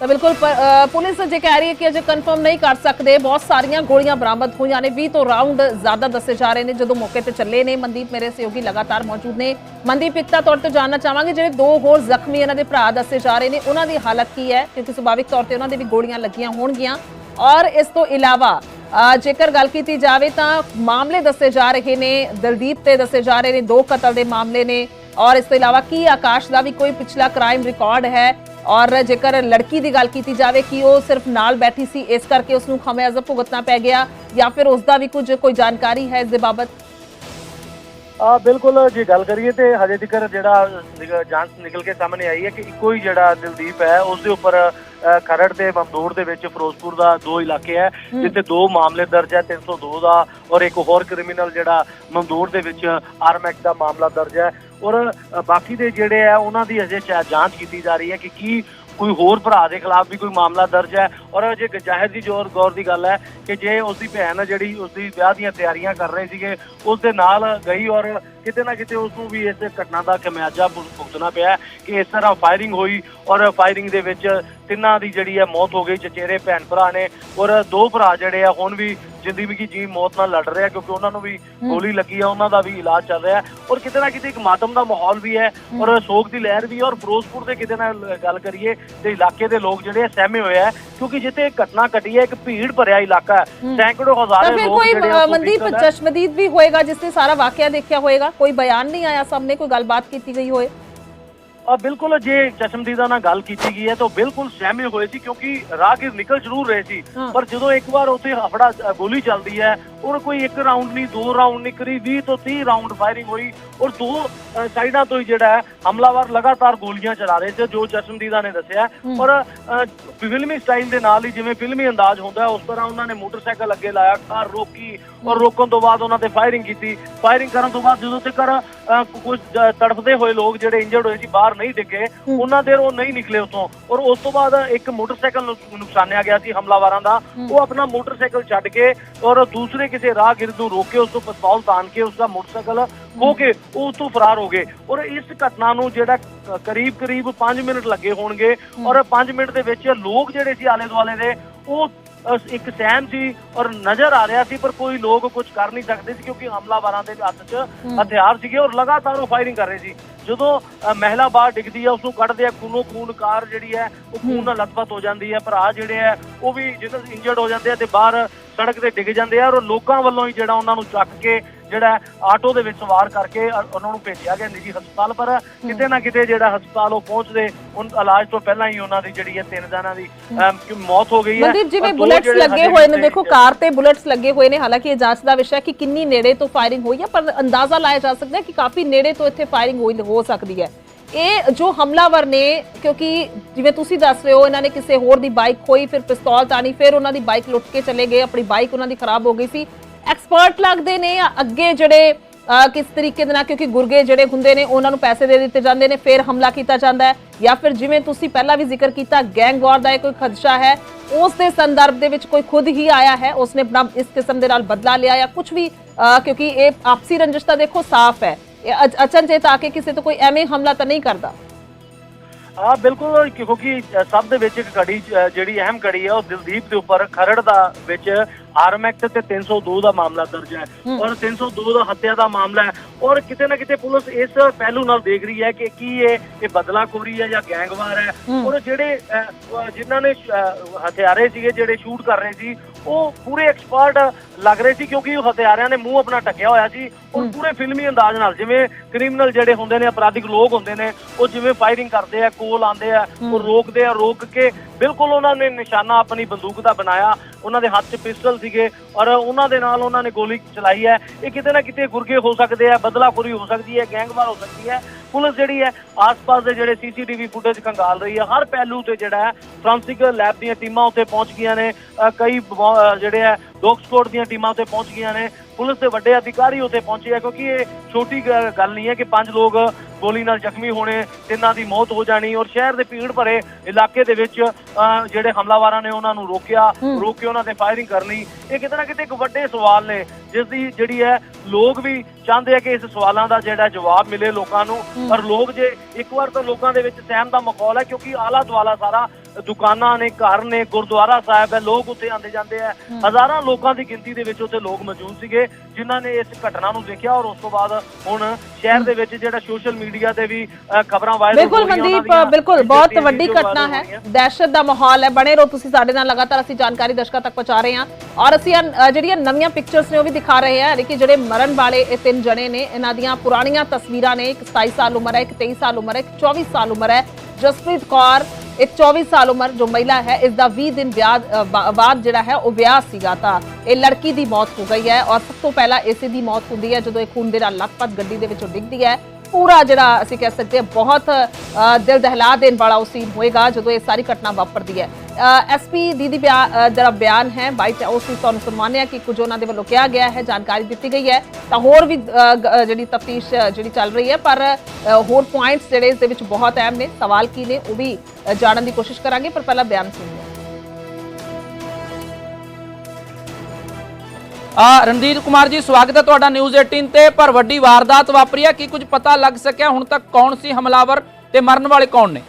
ਤਾਂ ਬਿਲਕੁਲ ਪ- ਅ, ਪੁਲਿਸ ਜੇ ਕਹਿ ਰਹੀ ਹੈ ਕਿ ਅਜੇ ਕਨਫਰਮ ਨਹੀਂ ਕਰ ਸਕਦੇ। ਬਹੁਤ ਸਾਰੀਆਂ ਗੋਲੀਆਂ ਬਰਾਮਦ ਹੋਈਆਂ ਨੇ। 20 ਤੋਂ ਰਾਉਂਡ ਜ਼ਿਆਦਾ ਦੱਸੇ ਜਾ ਰਹੇ ਨੇ ਜਦੋਂ ਮੌਕੇ ਤੇ ਚੱਲੇ ਨੇ। ਮਨਦੀਪ ਮੇਰੇ ਸਹਿਯੋਗੀ ਲਗਾਤਾਰ ਮੌਜੂਦ ਨੇ। ਮਨਦੀਪ ਇਕਤਾ ਤੌਰ ਤੇ ਜਾਨਣਾ ਚਾਹਾਂਗੇ ਜਿਹੜੇ ਦੋ ਹੋਰ ਜ਼ਖਮੀ ਇਹਨਾਂ ਦੇ ਭਰਾ ਦੱਸੇ ਜਾ ਰਹੇ ਨੇ। ਉਹਨਾਂ ਦੀ ਹਾਲਤ ਕੀ ਹੈ? ਕਿਉਂਕਿ ਸੁਭਾਵਿਕ ਤੌਰ ਤੇ ਉਹਨਾਂ ਦੇ ਵੀ ਗੋਲੀਆਂ ਲੱਗੀਆਂ ਹੋਣਗੀਆਂ। ਔਰ ਇਸ ਤੋਂ ਇਲਾਵਾ ਜੇਕਰ ਗੱਲ ਕੀਤੀ ਜਾਵੇ ਤਾਂ ਮਾਮਲੇ ਦੱਸੇ ਜਾ ਰਹੇ ਨੇ, ਦਲਦੀਪ ਤੇ ਦੱਸੇ ਜਾ ਰਹੇ ਨੇ, ਦੋ ਕਤਲ ਦੇ ਮਾਮਲੇ ਨੇ ਔਰ ਇਸ ਤੋਂ ਇਲਾਵਾ ਕੀ ਆਕਾਸ਼ ਦਾ ਵੀ ਕੋਈ ਪਿਛਲਾ ਕ੍ਰਾਈਮ ਰਿਕਾਰਡ ਹੈ ਔਰ ਜੇਕਰ ਲੜਕੀ ਦੀ ਗੱਲ ਕੀਤੀ ਜਾਵੇ ਕਿ ਉਹ ਸਿਰਫ ਨਾਲ ਬੈਠੀ ਸੀ, ਇਸ ਕਰਕੇ ਉਸ ਨੂੰ ਖਮਿਆਜ਼ਾ ਭੁਗਤਣਾ ਪੈ ਗਿਆ ਜਾਂ ਫਿਰ ਉਸ ਦਾ ਵੀ ਕੁਝ ਕੋਈ ਜਾਣਕਾਰੀ ਹੈ ਇਸ ਦੇ ਬਾਬਤ? ਆ ਬਿਲਕੁਲ ਜੇ ਗੱਲ ਕਰੀਏ ਤੇ ਹਜੇ ਤੱਕ ਜਿਹੜਾ ਜਾਂਚ ਨਿਕਲ ਕੇ ਸਾਹਮਣੇ ਆਈ ਹੈ ਕਿ ਇੱਕੋ ਹੀ ਜਿਹੜਾ ਦਿਲਦੀਪ ਹੈ ਉਸ ਦੇ ਉੱਪਰ ਖਰੜ ਤੇ ਮਮਦੂਰ ਦੇ ਵਿੱਚ ਫਿਰੋਜ਼ਪੁਰ ਦਾ ਦੋ ਇਲਾਕੇ ਹੈ ਜਿੱਥੇ ਦੋ ਮਾਮਲੇ ਦਰਜ ਹੈ 302 ਦਾ ਔਰ ਇੱਕ ਹੋਰ ਕ੍ਰਿਮੀਨਲ ਜਿਹੜਾ ਮਮਦੂਰ ਦੇ ਵਿੱਚ ਆਰਮੈਕ ਦਾ ਮਾਮਲਾ ਦਰਜ ਹੈ। ਔਰ ਬਾਕੀ ਦੇ ਜਿਹੜੇ ਆ ਉਹਨਾਂ ਦੀ ਚਾ- ਜਾਂਚ ਕੀਤੀ ਜਾ ਰਹੀ ਹੈ ਕਿ ਕੀ ਕੋਈ ਹੋਰ ਭਰਾ ਦੇ ਖਿਲਾਫ ਵੀ ਕੋਈ ਮਾਮਲਾ ਦਰਜ ਹੈ। ਔਰ ਜੇ ਜਾਹਿਰ ਦੀ ਜੋਰ ਗੌਰ ਦੀ ਗੱਲ ਹੈ ਕਿ ਜੇ ਉਸ ਦੀ ਭੈਣ ਜਿਹੜੀ ਉਸ ਦੀ ਵਿਆਹ ਦੀਆਂ ਤਿਆਰੀਆਂ ਕਰ ਰਹੇ ਸੀਗੇ ਉਸ ਦੇ ਨਾਲ ਗਈ ਔਰ ਕਿਤੇ ਨਾ ਕਿਤੇ ਉਸ ਨੂੰ ਵੀ ਇਸ ਘਟਨਾ ਦਾ ਖਮਿਆਜਾ ਭੁਗ- ਭੁਗਤਣਾ ਪਿਆ ਕਿ ਇਸ ਤਰ੍ਹਾਂ ਫਾਇਰਿੰਗ ਹੋਈ ਔਰ ਫਾਇਰਿੰਗ ਦੇ ਵਿੱਚ ਤਿੰਨਾਂ ਦੀ ਜਿਹੜੀ ਹੈ ਮੌਤ ਹੋ ਗਈ ਚਚੇਰੇ ਭੈਣ ਭਰਾ ਨੇ ਔਰ ਦੋ ਭਰਾ ਜਿਹੜੇ ਆ ਹੁਣ ਵੀ ਜ਼ਿੰਦਗੀ ਜੀ ਮੌਤ ਨਾਲ ਲੜ ਰਹੇ ਕਿਉਂਕਿ ਉਹਨਾਂ ਨੂੰ ਵੀ ਗੋਲੀ ਲੱਗੀ ਆ ਉਹਨਾਂ ਦਾ ਵੀ ਇਲਾਜ ਚੱਲ ਰਿਹਾ ਔਰ ਕਿਤੇ ਨਾ ਕਿਤੇ ਇੱਕ ਮਾਤਮ ਦਾ ਮਾਹੌਲ ਵੀ ਹੈ ਔਰ ਸੋਗ ਦੀ ਲਹਿਰ ਵੀ ਔਰ ਫਿਰੋਜ਼ਪੁਰ ਦੇ ਕਿਤੇ ਨਾ ਗੱਲ ਕਰੀਏ ਤੇ ਇਲਾਕੇ ਦੇ ਲੋਕ ਜਿਹੜੇ ਸਹਿਮੇ ਹੋਏ ਆ ਕਿਉਂਕਿ ਜਿੱਥੇ ਇਹ ਘਟਨਾ ਘਟੀ ਹੈ ਇੱਕ ਭੀੜ ਭਰਿਆ ਇਲਾਕਾ ਹੈ ਸੈਂਕੜੋ ਹਜ਼ਾਰੇ ਲੋਕ ਜਿਹੜੇ ਮਨਦੀਪ। ਚਸ਼ਮਦੀਦ ਵੀ ਹੋਏਗਾ ਜਿਸ ਨੇ ਸਾਰਾ ਵਾਕਿਆ ਦੇਖਿਆ ਹੋਏਗਾ ਕੋਈ ਬਿਆਨ ਨਹੀਂ ਆਇਆ ਸਾਹਮਣੇ ਕੋਈ ਗੱਲਬਾਤ ਕੀਤੀ ਗਈ ਹੋਏ। ਬਿਲਕੁਲ ਜੇ ਚਸ਼ਮਦੀਦਾ ਨਾਲ ਗੱਲ ਕੀਤੀ ਗਈ ਹੈ ਤਾਂ ਬਿਲਕੁਲ ਸਹਿਮੇ ਹੋਏ ਸੀ ਕਿਉਂਕਿ ਰਾਹਗੀਰ ਨਿਕਲ ਜ਼ਰੂਰ ਰਹੇ ਸੀ। ਪਰ ਜਦੋਂ ਇੱਕ ਵਾਰ ਉੱਥੇ ਹਫੜਾ ਗੋਲੀ ਚੱਲਦੀ ਹੈ ਔਰ ਕੋਈ ਇੱਕ ਰਾਉਂਡ ਨਹੀਂ ਦੋ ਰਾਉਂਡ ਨਹੀਂ ਕਰੀ 20 ਤੋਂ 30 ਰਾਉਂਡ ਫਾਇਰਿੰਗ ਹੋਈ ਔਰ ਦੋ ਸਾਈਡਾਂ ਤੋਂ ਹੀ ਜਿਹੜਾ ਹੈ ਹਮਲਾਵਰ ਲਗਾਤਾਰ ਗੋਲੀਆਂ ਚਲਾ ਰਹੇ ਸੀ ਜੋ ਚਸ਼ਮਦੀਦਾ ਨੇ ਦੱਸਿਆ। ਔਰ ਅ, ਫਿਲਮੀ ਸਟਾਈਲ ਦੇ ਨਾਲ ਹੀ ਜਿਵੇਂ ਫਿਲਮੀ ਅੰਦਾਜ਼ ਹੁੰਦਾ ਹੈ ਉਸ ਤਰ੍ਹਾਂ ਉਹਨਾਂ ਨੇ ਮੋਟਰਸਾਈਕਲ ਅੱਗੇ ਲਾਇਆ ਕਾਰ ਰੋਕੀ ਔਰ ਰੋਕਣ ਤੋਂ ਬਾਅਦ ਉਹਨਾਂ ਤੇ ਫਾਇਰਿੰਗ ਕੀਤੀ। ਫਾਇਰਿੰਗ ਕਰਨ ਤੋਂ ਬਾਅਦ ਜਦੋਂ ਤੱਕ ਕੁਝ ਤੜਫਦੇ ਹੋਏ ਲੋਕ ਜਿਹੜੇ ਇੰਜਰਡ ਹੋਏ ਸੀ ਬਾਹਰ ਨਹੀਂ ਡਿੱਗੇ ਉਹਨਾਂ ਦੇਰ ਉਹ ਨਹੀਂ ਨਿਕਲੇ ਉਤੋਂ ਔਰ ਉਸ ਤੋਂ ਬਾਅਦ ਇੱਕ ਮੋਟਰਸਾਈਕਲ ਨੁਕ- ਨੁਕਸਾਨਿਆ ਗਿਆ ਸੀ ਹਮਲਾਵਰਾਂ ਦਾ। ਉਹ ਆਪਣਾ ਮੋਟਰਸਾਈਕਲ ਛੱਡ ਕੇ ਔਰ ਦੂਸਰੇ ਕਿਸੇ ਰਾਹਗੀਰ ਨੂੰ ਰੋਕ ਕੇ ਉਸ ਤੋਂ ਪਿਸਤੌਲ ਤਾਣ ਕੇ ਉਸ ਦਾ ਮੋਟਰਸਾਈਕਲ ਖੋ ਕੇ ਉਹ ਉੱਥੋਂ ਫਰਾਰ ਹੋ ਗਏ। ਔਰ ਇਸ ਘਟਨਾ ਨੂੰ ਜਿਹੜਾ ਕਰੀਬ ਕਰੀਬ 5 ਮਿੰਟ ਲੱਗੇ ਹੋਣਗੇ। ਔਰ 5 ਮਿੰਟ ਦੇ ਵਿੱਚ ਲੋਕ ਜਿਹੜੇ ਸੀ ਆਲੇ ਦੁਆਲੇ ਦੇ ਉਹ ਇੱਕ ਸਹਿਮ ਸੀ ਔਰ ਨਜ਼ਰ ਆ ਰਿਹਾ ਸੀ ਪਰ ਕੋਈ ਲੋਕ ਕੁਝ ਕਰ ਨਹੀਂ ਸਕਦੇ ਸੀ ਕਿਉਂਕਿ ਹਮਲਾਵਰਾਂ ਦੇ ਹੱਥ 'ਚ ਹਥਿਆਰ ਸੀਗੇ ਔਰ ਲਗਾਤਾਰ ਉਹ ਫਾਇਰਿੰਗ ਕਰ ਰਹੇ ਸੀ। ਜਦੋਂ ਮਹਿਲਾ ਬਾਹਰ ਡਿੱਗਦੀ ਹੈ ਉਸ ਨੂੰ ਕੱਢਦੇ ਆ ਖੂਨੋ ਖੂਨ ਕਾਰ ਜਿਹੜੀ ਹੈ ਉਹ ਖੂਨ ਨਾਲ ਲਤਪਤ ਹੋ ਜਾਂਦੀ ਹੈ ਭਰਾ ਜਿਹੜੇ ਆ ਉਹ ਵੀ ਜਿਹਨਾਂ ਇੰਜਰਡ ਹੋ ਜਾਂਦੇ ਆ ਤੇ ਬਾਹਰ ਸੜਕ ਤੇ ਡਿੱਗ ਜਾਂਦੇ ਆ ਔਰ ਲੋਕਾਂ ਵੱਲੋਂ ਹੀ ਜਿਹੜਾ ਉਹਨਾਂ ਨੂੰ ਚੱਕ ਕੇ ਜਿਹੜਾ ਆਟੋ ਦੇ ਵਿੱਚ ਸਵਾਰ ਕਰਕੇ ਉਹਨਾਂ ਨੂੰ ਭੇਜਿਆ ਗਿਆ ਨਿੱਜੀ ਹਸਪਤਾਲ ਪਰ ਕਿਤੇ ਨਾ ਕਿਤੇ ਜਿਹੜਾ ਹਸਪਤਾਲ ਉਹ ਪਹੁੰਚਦੇ ਉਹ ਇਲਾਜ ਤੋਂ ਪਹਿਲਾਂ ਹੀ ਉਹਨਾਂ ਦੀ ਜਿਹੜੀ ਹੈ ਤਿੰਨ ਜਣਾਂ ਦੀ ਮੌਤ ਹੋ ਗਈ ਹੈ। ਮਨਦੀਪ ਜਿਵੇਂ ਬੁਲੇਟਸ ਲੱਗੇ ਹੋਏ ਨੇ ਦੇਖੋ ਕਾਰ ਤੇ ਬੁਲੇਟਸ ਲੱਗੇ ਹੋਏ ਨੇ ਹਾਲਾਂਕਿ ਇਹ ਜਾਂਚ ਦਾ ਵਿਸ਼ਾ ਹੈ ਕਿ ਕਿੰਨੀ ਨੇੜੇ ਤੋਂ ਫਾਇਰਿੰਗ ਹੋਈ ਹੈ ਪਰ ਅੰਦਾਜ਼ਾ ਲਾਇਆ ਜਾ ਸਕਦਾ ਹੈ ਕਿ ਕਾਫੀ ਨੇੜੇ ਤੋਂ ਇੱਥੇ ਫਾਇਰਿੰਗ ਹੋਈ ਹੋ ਸਕਦੀ ਹੈ। ਇਹ ਜੋ ਹਮਲਾਵਰ ਨੇ ਕਿਉਂਕਿ ਜਿਵੇਂ ਤੁਸੀਂ ਦੱਸ ਰਹੇ ਹੋ ਇਹਨਾਂ ਨੇ ਕਿਸੇ ਹੋਰ ਦੀ ਬਾਈਕ ਖੋਈ ਫਿਰ ਪਿਸਤੌਲ ਤਾਣੀ ਫਿਰ ਉਹਨਾਂ ਦੀ ਬਾਈਕ ਲੁੱਟ ਕੇ ਚਲੇ ਗਏ ਆਪਣੀ ਬਾਈਕ ਉਹਨਾਂ ਦੀ ਖਰਾਬ ਹੋ ਗਈ ਸੀ। ਐਕਸਪਰਟ ਲੱਗਦੇ ਨੇ, ਅੱਗੇ ਜਿਹੜੇ ਕਿਸ ਤਰੀਕੇ ਦੇ ਨਾਲ, ਕਿਉਂਕਿ ਗੁਰਗੇ ਜਿਹੜੇ ਹੁੰਦੇ ਨੇ, ਉਹਨਾਂ ਨੂੰ ਪੈਸੇ ਦੇ ਦਿੱਤੇ ਜਾਂਦੇ ਨੇ, ਫਿਰ ਹਮਲਾ ਕੀਤਾ ਜਾਂਦਾ ਹੈ। ਜਾਂ ਫਿਰ ਜਿਵੇਂ ਤੁਸੀਂ ਪਹਿਲਾਂ ਵੀ ਜ਼ਿਕਰ ਕੀਤਾ ਗੈਂਗ ਵਾਰ ਦਾ ਕੋਈ ਖਦਸ਼ਾ ਹੈ, ਉਸ ਦੇ ਸੰਦਰਭ ਦੇ ਵਿੱਚ ਕੋਈ ਖੁਦ ਹੀ ਆਇਆ ਹੈ, ਉਸਨੇ ਆਪਣਾ ਇਸ ਕਿਸਮ ਦੇ ਨਾਲ ਬਦਲਾ ਲਿਆ ਜਾਂ ਕੁਝ ਵੀ ਕਿਉਂਕਿ ਇਹ ਆਪਸੀ ਰੰਜਿਸ਼ ਤਾਂ ਦੇਖੋ ਸਾਫ਼ ਹੈ। ਅਚਨਚੇਤ ਆ ਕੇ ਕਿਸੇ ਤੋਂ ਕੋਈ ਐਵੇਂ ਹਮਲਾ ਤਾਂ ਨਹੀਂ ਕਰਦਾ। ਹਾਂ ਬਿਲਕੁਲ, ਕਿਉਂਕਿ ਸਭ ਦੇ ਵਿੱਚ ਇੱਕ ਕੜੀ ਜਿਹੜੀ ਅਹਿਮ ਕੜੀ ਹੈ, ਉਹ ਦਿਲਦੀਪ ਦੇ ਉੱਪਰ ਖਰੜ ਦਾ ਵਿੱਚ ਆਰਮ ਐਕਟ ਤੇ 302 ਦਾ ਮਾਮਲਾ ਦਰਜ ਹੈ ਔਰ 302 ਦਾ ਹੱਤਿਆ ਦਾ ਮਾਮਲਾ ਹੈ। ਔਰ ਕਿਤੇ ਨਾ ਕਿਤੇ ਪੁਲਿਸ ਇਸ ਪਹਿਲੂ ਨਾਲ ਦੇਖ ਰਹੀ ਹੈ ਕਿ ਕੀ ਇਹ ਇਹ ਬਦਲਾਖੋਰੀ ਹੈ ਜਾਂ ਗੈਂਗਵਾਰ ਹੈ। ਔਰ ਜਿਹੜੇ ਜਿਨ੍ਹਾਂ ਨੇ ਹਥਿਆਰੇ ਸੀਗੇ ਜਿਹੜੇ ਸ਼ੂਟ ਕਰ ਰਹੇ ਸੀ ਉਹ ਪੂਰੇ ਐਕਸਪਰਟ ਲੱਗ ਰਹੇ ਸੀ ਕਿਉਂਕਿ ਉਹ ਹਥਿਆਰਿਆਂ ਨੇ ਮੂੰਹ ਆਪਣਾ ਢੱਕਿਆ ਹੋਇਆ ਸੀ। ਔਰ ਪੂਰੇ ਫਿਲਮੀ ਅੰਦਾਜ਼ ਨਾਲ ਜਿਵੇਂ ਕ੍ਰਿਮੀਨਲ ਜਿਹੜੇ ਹੁੰਦੇ ਨੇ ਅਪਰਾਧਿਕ ਲੋਕ ਹੁੰਦੇ ਨੇ ਉਹ ਜਿਵੇਂ ਫਾਇਰਿੰਗ ਕਰਦੇ ਆ ਕੋਲ ਆਉਂਦੇ ਆ ਉਹ ਰੋਕਦੇ ਆ ਰੋਕ ਕੇ ਬਿਲਕੁਲ ਉਹਨਾਂ ਨੇ ਨਿਸ਼ਾਨਾ ਆਪਣੀ ਬੰਦੂਕ ਦਾ ਬਣਾਇਆ, ਉਹਨਾਂ ਦੇ ਹੱਥ 'ਚ ਪਿਸਟਲ ਸੀਗੇ ਔਰ ਉਹਨਾਂ ਦੇ ਨਾਲ ਉਹਨਾਂ ਨੇ ਗੋਲੀ ਚਲਾਈ ਹੈ। ਇਹ ਕਿਤੇ ਨਾ ਕਿਤੇ ਗੁਰਗੇ ਹੋ ਸਕਦੇ ਆ ਬਦਲਾਖੋਰੀ ਹੋ ਸਕਦੀ ਹੈ, ਗੈਂਗਵਾਰ ਹੋ ਸਕਦੀ ਹੈ। ਪੁਲਿਸ ਜਿਹੜੀ ਹੈ, ਆਸ-ਪਾਸ ਦੇ ਜਿਹੜੇ ਸੀਸੀਟੀਵੀ ਫੁਟੇਜ ਖੰਗਾਲ ਰਹੀ ਹੈ। ਹਰ ਪਹਿਲੂ ਤੇ ਜਿਹੜਾ ਹੈ ਫ੍ਰਾਂਸਿਕ ਲੈਬ ਦੀਆਂ ਟੀਮਾਂ ਉੱਥੇ ਪਹੁੰਚ ਗਈਆਂ ਨੇ। ਕਈ ਜਿਹੜੇ ਹੈ ਡੌਗ ਸਕੋਡ ਦੀਆਂ ਟੀਮਾਂ ਉੱਥੇ ਪਹੁੰਚ ਗਈਆਂ ਨੇ। ਪੁਲਿਸ ਦੇ ਵੱਡੇ ਅਧਿਕਾਰੀ ਉੱਥੇ ਪਹੁੰਚੇ ਆ ਕਿਉਂਕਿ ਇਹ ਛੋਟੀ ਗੱਲ ਨਹੀਂ ਹੈ ਕਿ ਪੰਜ ਲੋਕ ਗੋਲੀ ਨਾਲ ਜ਼ਖਮੀ ਹੋਣੇ ਤਿੰਨਾਂ ਦੀ ਮੌਤ ਹੋ ਜਾਣੀ ਔਰ ਸ਼ਹਿਰ ਦੇ ਭੀੜ ਭਰੇ ਇਲਾਕੇ ਦੇ ਵਿੱਚ ਜਿਹੜੇ ਹਮਲਾਵਰਾਂ ਨੇ ਉਹਨਾਂ ਨੂੰ ਰੋਕਿਆ ਰੋਕ ਕੇ ਉਹਨਾਂ ਤੇ ਫਾਇਰਿੰਗ ਕਰਨੀ ਇਹ ਕਿਤੇ ਨਾ ਕਿਤੇ ਇੱਕ ਵੱਡੇ ਸਵਾਲ ਨੇ ਜਿਸ ਦੀ ਜਿਹੜੀ ਹੈ ਲੋਕ ਵੀ ਚਾਹੁੰਦੇ ਆ ਕਿ ਇਸ ਸਵਾਲਾਂ ਦਾ ਜਿਹੜਾ ਜਵਾਬ ਮਿਲੇ ਲੋਕਾਂ ਨੂੰ। ਪਰ ਲੋਕ ਜੇ ਇੱਕ ਵਾਰ ਤਾਂ ਲੋਕਾਂ ਦੇ ਵਿੱਚ ਸਹਿਮ ਦਾ ਮਾਹੌਲ ਹੈ ਕਿਉਂਕਿ ਆਲਾ ਦੁਆਲਾ ਸਾਰਾ ਦੁਕਾਨਾਂ ਨੇ ਘਰ ਨੇ ਗੁਰਦੁਆਰਾ ਸਾਹਿਬ ਹੈ ਲੋਕ ਉੱਥੇ ਆਉਂਦੇ ਜਾਂਦੇ ਆ ਹਜ਼ਾਰਾਂ ਲੋਕਾਂ ਦੀ ਗਿਣਤੀ ਦੇ ਵਿੱਚ ਉੱਥੇ ਲੋਕ ਮੌਜੂਦ ਸੀਗੇ ਜਿਨ੍ਹਾਂ ਨੇ ਇਸ ਘਟਨਾ ਨੂੰ ਦੇਖਿਆ ਔਰ ਉਸ ਤੋਂ ਬਾਅਦ ਹੁਣ ਸ਼ਹਿਰ ਦੇ ਵਿੱਚ ਜਿਹੜਾ ਸੋਸ਼ਲ ਮੀਡੀਆ ਤੇ ਵੀ ਖਬਰਾਂ ਵਾਇਰਲ ਬਿਲਕੁਲ ਮਨਦੀਪ ਬਿਲਕੁਲ ਬਹੁਤ ਵੱਡੀ ਘਟਨਾ ਹੈ ਦਹਿਸ਼ਤ ਦਾ ਮਾਹੌਲ ਹੈ ਬਣੇ ਰਹੋ ਤੁਸੀਂ ਸਾਡੇ ਨਾਲ ਲਗਾਤਾਰ ਅਸੀਂ ਜਾਣਕਾਰੀ ਦਰਸ਼ਕਾਂ ਤੱਕ ਪਹੁੰਚਾ ਰਹੇ ਹਾਂ। ਔਰ ਅਸੀਂ ਜਿਹੜੀਆਂ ਨਵੀਆਂ ਪਿਕਚਰਸ ਨੇ ਉਹ ਵੀ ਦਿਖਾ ਰਹੇ ਹਾਂ ਕਿ ਜਿਹੜੇ ਮਰਨ ਵਾਲੇ ਇਹ ਤਿੰਨ ਜਣੇ ਨੇ ਇਹਨਾਂ ਦੀਆਂ ਪੁਰਾਣੀਆਂ ਤਸਵੀਰਾਂ ਨੇ ਇੱਕ 27 ਸਾਲ ਉਮਰ ਹੈ ਇੱਕ 23 ਸਾਲ ਉਮਰ ਹੈ ਇੱਕ 24 ਸਾਲ ਉਮਰ ਹੈ। ਜਸਪ੍ਰੀਤ ਕੌਰ ਇੱਕ 24 ਸਾਲ ਉਮਰ ਜੋ ਮਹਿਲਾ ਹੈ ਇਸ ਦਾ 20 ਦਿਨ ਬਾਅਦ ਜਿਹੜਾ ਹੈ ਉਹ ਵਿਆਹ ਸੀਗਾ ਤਾਂ ਇਹ ਲੜਕੀ ਦੀ ਮੌਤ ਹੋ ਗਈ ਹੈ ਔਰ ਸਭ ਤੋਂ ਪਹਿਲਾਂ ਇਸੇ ਦੀ ਮੌਤ ਹੁੰਦੀ ਹੈ ਜਦੋਂ ਇਹ ਖੂਨ ਦੇ ਨਾਲ ਲਖਪਤ ਗੱਡੀ ਦੇ ਵਿੱਚੋਂ ਡਿੱਗਦੀ ਹੈ। ਪੂਰਾ ਜਿਹੜਾ ਅਸੀਂ ਕਹਿ ਸਕਦੇ ਹਾਂ ਬਹੁਤ ਅ, ਦਿਲ ਦਹਿਲਾ ਦੇਣ ਵਾਲਾ ਉਹ ਸੀਨ ਹੋਏਗਾ ਜਦੋਂ ਇਹ ਸਾਰੀ ਘਟਨਾ ਵਾਪਰਦੀ ਹੈ। ਐਸਪੀ ਦੀਦੀ ਬਿਆ- ਜਿਹੜਾ ਬਿਆਨ ਹੈ। ਬਾਈਟ ਉਸ ਵਿੱਚ ਤੁਹਾਨੂੰ ਸੁਣਵਾਉਂਦੇ ਹਾਂ ਕਿ ਕੁਝ ਉਹਨਾਂ ਦੇ ਵੱਲੋਂ ਕਿਹਾ ਗਿਆ ਹੈ, ਜਾਣਕਾਰੀ ਦਿੱਤੀ ਗਈ ਹੈ। ਤਾਂ ਹੋਰ ਵੀ ਜਿਹੜੀ ਤਫਤੀਸ਼ ਜਿਹੜੀ ਚੱਲ ਰਹੀ ਹੈ, ਪਰ ਹੋਰ ਪੁਆਇੰਟਸ ਜਿਹੜੇ ਇਸ ਦੇ ਵਿੱਚ ਬਹੁਤ ਅਹਿਮ ਨੇ, ਸਵਾਲ ਕੀ ਨੇ, ਉਹ ਵੀ ਜਾਣਨ ਦੀ ਕੋਸ਼ਿਸ਼ ਕਰਾਂਗੇ, ਪਰ ਪਹਿਲਾਂ ਬਿਆਨ ਸੁਣੀਏ। ਆ ਰਣਦੀਪ ਕੁਮਾਰ ਜੀ, ਸਵਾਗਤ ਹੈ ਤੁਹਾਡਾ ਨਿਊਜ਼ 18 ਤੇ, ਪਰ ਵੱਡੀ ਵਾਰਦਾਤ ਵਾਪਰੀ ਹੈ, ਕੀ ਕੁਝ ਪਤਾ ਲੱਗ ਸਕਿਆ? ਹੁਣ ਤੱਕ ਕੌਣ ਸੀ ਹਮਲਾਵਰ ਤੇ ਮਰਨ ਵਾਲੇ ਕੌਣ ਨੇ?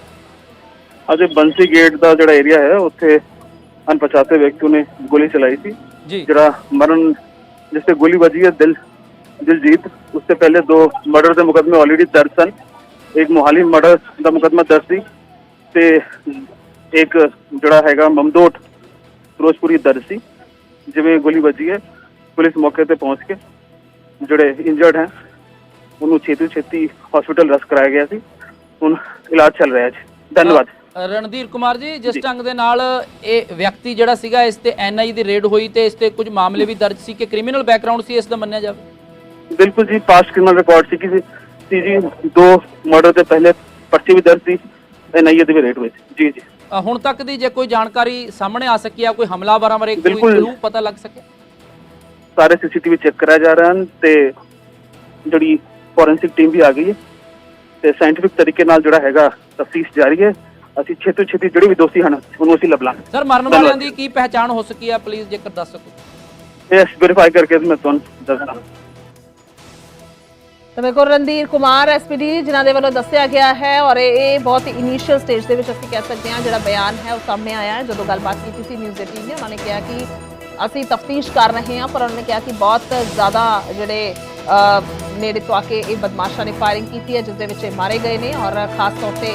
ਅਜੇ ਬੰਸੀ ਗੇਟ ਦਾ ਜਿਹੜਾ ਏਰੀਆ ਹੈ ਉੱਥੇ ਅਣਪਛਾਤੇ ਵਿਅਕਤੀ ਨੇ ਗੋਲੀ ਚਲਾਈ ਸੀ ਜੀ ਜਿਹੜਾ ਮਰਨ ਜਿਸ ਤੇ ਗੋਲੀ ਵੱਜੀ ਹੈ ਦਿਲ ਦਿਲਜੀਤ ਉਸ ਤੋਂ ਪਹਿਲੇ ਦੋ ਮਰਡਰ ਦੇ ਮੁਕਦਮੇ ਆਲਰੇਡੀ ਦਰਜ ਸਨ ਇੱਕ ਮੋਹਾਲੀ ਮਰਡਰ ਦਾ ਮੁਕਦਮਾ ਦਰਜ ਸੀ ਤੇ ਇੱਕ ਜਿਹੜਾ ਹੈਗਾ ਮਮਦੋਟ ਫਿਰੋਜ਼ਪੁਰੀ ਦਰਜ ਸੀ ਜਿਵੇਂ ਗੋਲੀ ਵੱਜੀ ਹੈ ਪੁਲਿਸ ਮੌਕੇ ਤੇ ਪਹੁੰਚ ਕੇ ਜਿਹੜੇ ਇੰਜਰਡ ਹੈ ਉਹਨੂੰ ਛੇਤੀ ਛੇਤੀ ਹਸਪੀਟਲ ਰਸ ਕਰਾਇਆ ਗਿਆ ਸੀ ਹੁਣ ਇਲਾਜ ਚੱਲ ਰਿਹਾ ਹੈ ਜੀ ਧੰਨਵਾਦ ਅ, ਰਣਧੀਰ ਕੁਮਾਰ ਜੀ ਜਿਸ ਢੰਗ ਦੇ ਨਾਲ ਇਹ ਵਿਅਕਤੀ ਜਿਹੜਾ ਸੀਗਾ ਇਸ ਤੇ ਐਨਆਈ ਦੀ ਰੇਡ ਹੋਈ ਤੇ ਇਸ ਤੇ ਕੁਝ ਮਾਮਲੇ ਵੀ ਦਰਜ ਸੀ ਕਿ ਕ੍ਰਿਮੀਨਲ ਬੈਕਗ੍ਰਾਉਂਡ ਸੀ ਇਸ ਦਾ ਮੰਨਿਆ ਜਾਵੇ? ਬਿਲਕੁਲ ਜੀ ਪਾਸਟ ਕ੍ਰਿਮੀਨਲ ਰਿਕਾਰਡ ਸੀ ਕਿ ਸੀ ਜੀ ਦੋ ਮਰਡਰ ਦੇ ਪਹਿਲੇ ਪਰਚੇ ਵੀ ਦਰਜ ਸੀ ਐਨਆਈਏ ਦੇ ਵੀ ਰੇਟ ਹੋਏ ਸੀ। ਜੀ ਜੀ। ਹੁਣ ਤੱਕ ਦੀ ਜੇ ਕੋਈ ਜਾਣਕਾਰੀ ਸਾਹਮਣੇ ਆ ਸਕੀ ਆ ਕੋਈ ਹਮਲਾਵਰਾਂ ਬਾਰੇ ਕੋਈ। ਕਲੂ ਪਤਾ ਲੱਗ ਸਕਿਆ? ਸਾਰੇ ਸੀਸੀਟੀਵੀ ਚੈੱਕ ਕਰਾਇਆ ਜਾ ਰਹੇ ਹਨ ਤੇ ਜਿਹੜੀ ਫੋਰੈਂਸਿਕ ਟੀਮ ਵੀ ਆ ਗਈ ਹੈ ਤੇ ਸਾਇੰਟਿਫਿਕ ਤਰੀਕੇ ਨਾਲ ਜਿਹੜਾ ਹੈਗਾ ਤਫਤੀਸ਼ ਜਾਰੀ ਹੈ। ਅਸੀਂ ਛੇਤੀ ਛੇਤੀ ਜਿਹੜੇ ਵੀ ਦੋਸ਼ੀ ਹਨ ਉਹਨੂੰ ਅਸੀਂ ਲੱਭ ਲਾਂਗੇ। ਸਰ ਮਰਨ ਵਾਲਿਆਂ ਦੀ ਕੀ ਪਹਿਚਾਣ ਹੋ ਸਕੀ ਆ? ਪਲੀਜ਼ ਜੇਕਰ ਦੱਸ ਸਕੋ। ਇਹ ਵੈਰੀਫਾਈ ਕਰਕੇ ਮੈਂ ਤੁਹਾਨੂੰ ਦੱਸਦਾ ਤਾਂ ਮੇਰੇ ਕੋਲ ਰਣਧੀਰ ਕੁਮਾਰ ਐਸਪੀਡੀ ਜਿਨ੍ਹਾਂ ਦੇ ਵੱਲੋਂ ਦੱਸਿਆ ਗਿਆ ਹੈ ਔਰ ਇਹ ਬਹੁਤ ਹੀ ਇਨੀਸ਼ੀਅਲ ਸਟੇਜ ਦੇ ਵਿੱਚ ਅਸੀਂ ਕਹਿ ਸਕਦੇ ਹਾਂ ਜਿਹੜਾ ਬਿਆਨ ਹੈ ਉਹ ਸਾਹਮਣੇ ਆਇਆ ਹੈ। ਜਦੋਂ ਗੱਲਬਾਤ ਕੀਤੀ ਸੀ ਨਿਊਜ਼ 18 ਨੇ ਉਹਨਾਂ ਨੇ ਕਿਹਾ ਕਿ ਅਸੀਂ ਤਫਤੀਸ਼ ਕਰ ਰਹੇ ਹਾਂ ਪਰ ਉਹਨਾਂ ਨੇ ਕਿਹਾ ਕਿ ਬਹੁਤ ਜ਼ਿਆਦਾ ਜਿਹੜੇ ਨੇੜੇ ਤੋਂ ਆ ਕੇ ਇਹ ਬਦਮਾਸ਼ਾਂ ਨੇ ਫਾਇਰਿੰਗ ਕੀਤੀ ਹੈ ਜਿਸ ਦੇ ਵਿੱਚ ਇਹ ਮਾਰੇ ਗਏ ਨੇ ਔਰ ਖਾਸ ਤੌਰ ਤੇ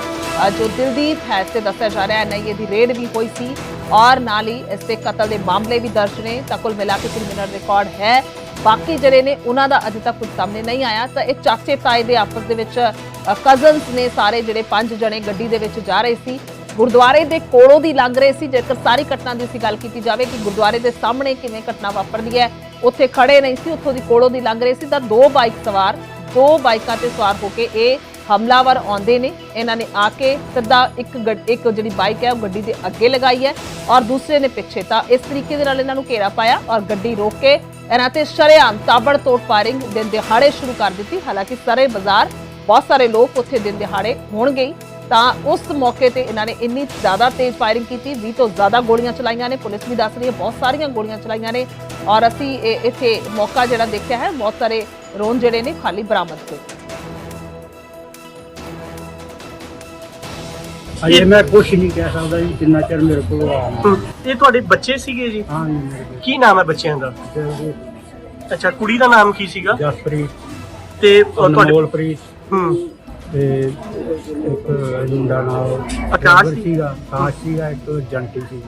ਜੋ ਦਿਲਦੀਪ ਹੈ, ਇਸ ਤੇ ਦੱਸਿਆ ਜਾ ਰਿਹਾ ਹੈ, ਨਹੀਂ ਦੀ ਰੇਡ ਵੀ ਹੋਈ ਸੀ ਔਰ ਨਾਲ ਹੀ ਇਸ ਤੇ ਕਤਲ ਦੇ ਮਾਮਲੇ ਵੀ ਦਰਜ ਨੇ, ਤਾਂ ਕੁੱਲ ਮਿਲਾ ਕੇ ਕ੍ਰਿਮੀਨਲ ਰਿਕਾਰਡ ਹੈ। ਬਾਕੀ ਜਿਹੜੇ ਨੇ, ਉਹਨਾਂ ਦਾ ਅਜੇ ਤੱਕ ਕੁਝ ਸਾਹਮਣੇ ਨਹੀਂ ਆਇਆ, ਤਾਂ ਇਹ ਚਾਚੇ ਤਾਏ ਦੇ ਆਪਸ ਦੇ ਵਿੱਚ ਕਜ਼ਨਸ ਨੇ ਸਾਰੇ ਜਿਹੜੇ ਪੰਜ ਜਣੇ ਗੱਡੀ ਦੇ ਵਿੱਚ ਜਾ ਰਹੇ ਸੀ, ਗੁਰਦੁਆਰੇ ਦੇ ਕੋਲੋਂ ਦੀ ਲੰਘ ਰਹੇ ਸੀ, ਜੇਕਰ ਸਾਰੀ ਘਟਨਾ ਦੀ ਅਸੀਂ ਗੱਲ ਕੀਤੀ ਜਾਵੇ ਕਿ ਗੁਰਦੁਆਰੇ ਦੇ ਸਾਹਮਣੇ ਕਿਵੇਂ ਘਟਨਾ ਵਾਪਰਦੀ ਹੈ ਉੱਥੇ ਖੜੇ ਨਹੀਂ ਸੀ, ਉੱਥੋਂ ਦੀ ਕੋਲੋਂ ਦੀ ਲੰਘ ਰਹੇ ਸੀ, ਤਾਂ ਦੋ ਬਾਈਕ ਸਵਾਰ, ਦੋ ਬਾਈਕਾਂ ਤੇ ਸਵਾਰ ਹੋ ਕੇ ਇਹ ਹਮਲਾਵਰ ਆਉਂਦੇ ਨੇ। ਇਹਨਾਂ ਨੇ ਆ ਕੇ ਸਿੱਧਾ ਇੱਕ ਇੱਕ ਜਿਹੜੀ ਬਾਈਕ ਹੈ, ਉਹ ਗੱਡੀ ਦੇ ਅੱਗੇ ਲਗਾਈ ਹੈ ਔਰ ਦੂਸਰੇ ਨੇ ਪਿੱਛੇ ਤਾਂ ਇਸ ਤਰੀਕੇ ਦੇ ਨਾਲ ਇਹਨਾਂ ਨੂੰ ਘੇਰਾ ਪਾਇਆ ਔਰ ਗੱਡੀ ਰੋਕ ਕੇ ਇਹਨਾਂ ਤੇ ਸ਼ਰੇਆਮ ਤਾਬੜਤੋੜ ਫਾਇਰਿੰਗ ਦਿਨ ਦਿਹਾੜੇ ਸ਼ੁਰੂ ਕਰ ਦਿੱਤੀ। ਹਾਲਾਂਕਿ ਸਾਰੇ ਬਾਜ਼ਾਰ, ਬਹੁਤ ਸਾਰੇ ਲੋਕ ਉੱਥੇ ਦਿਨ ਦਿਹਾੜੇ ਹੋਣਗੇ ਤਾਂ ਉਸ ਮੌਕੇ ਤੇ ਇਹਨਾਂ ਨੇ ਇੰਨੀ ਜ਼ਿਆਦਾ ਤੇਜ਼ ਫਾਇਰਿੰਗ ਕੀਤੀ 20 ਤੋਂ ਜ਼ਿਆਦਾ ਗੋਲੀਆਂ ਚਲਾਈਆਂ ਨੇ। ਪੁਲਿਸ ਵੀ ਦੱਸ ਰਹੀ ਹੈ ਬਹੁਤ ਸਾਰੀਆਂ ਗੋਲੀਆਂ ਚਲਾਈਆਂ ਨੇ। ਔਰ ਅਸੀਂ ਇਹ- ਇੱਥੇ ਮੌਕਾ ਜਿਹੜਾ ਦੇਖਿਆ ਹੈ ਬਹੁਤ ਸਾਰੇ ਰੋਨ ਜਿਹੜੇ ਨੇ ਖਾਲੀ ਬਰਾਮਦ ਹੋਏ। ਅਜੇ ਮੈਂ ਕੁਝ ਨਹੀਂ ਕਹਿ ਸਕਦਾ ਜੀ ਜਿੰਨਾ ਚਿਰ ਮੇਰੇ ਕੋਲ ਆ ਇਹ ਤੁਹਾਡੇ ਬੱਚੇ ਸੀਗੇ ਜੀ? ਹਾਂ ਜੀ ਮੇਰੇ ਕੋਲ ਕੀ ਨਾਮ ਹੈ ਬੱਚਿਆਂ ਦਾ? ਅੱਛਾ ਕੁੜੀ ਦਾ ਨਾਮ ਕੀ ਸੀਗਾ? ਜਸਪ੍ਰੀਤ। ਤੇ ਤੁਹਾਡੇ ਅਨਮੋਲਪ੍ਰੀਤ। ਹੂੰ। ਤੇ ਇੱਕ ਮੁੰਡਾ ਨਾਲ ਆਕਾਸ਼ ਸੀ? ਸੀਗਾ ਆਕਾਸ਼ ਸੀਗਾ ਇੱਕ ਜੰਟੀ ਸੀ।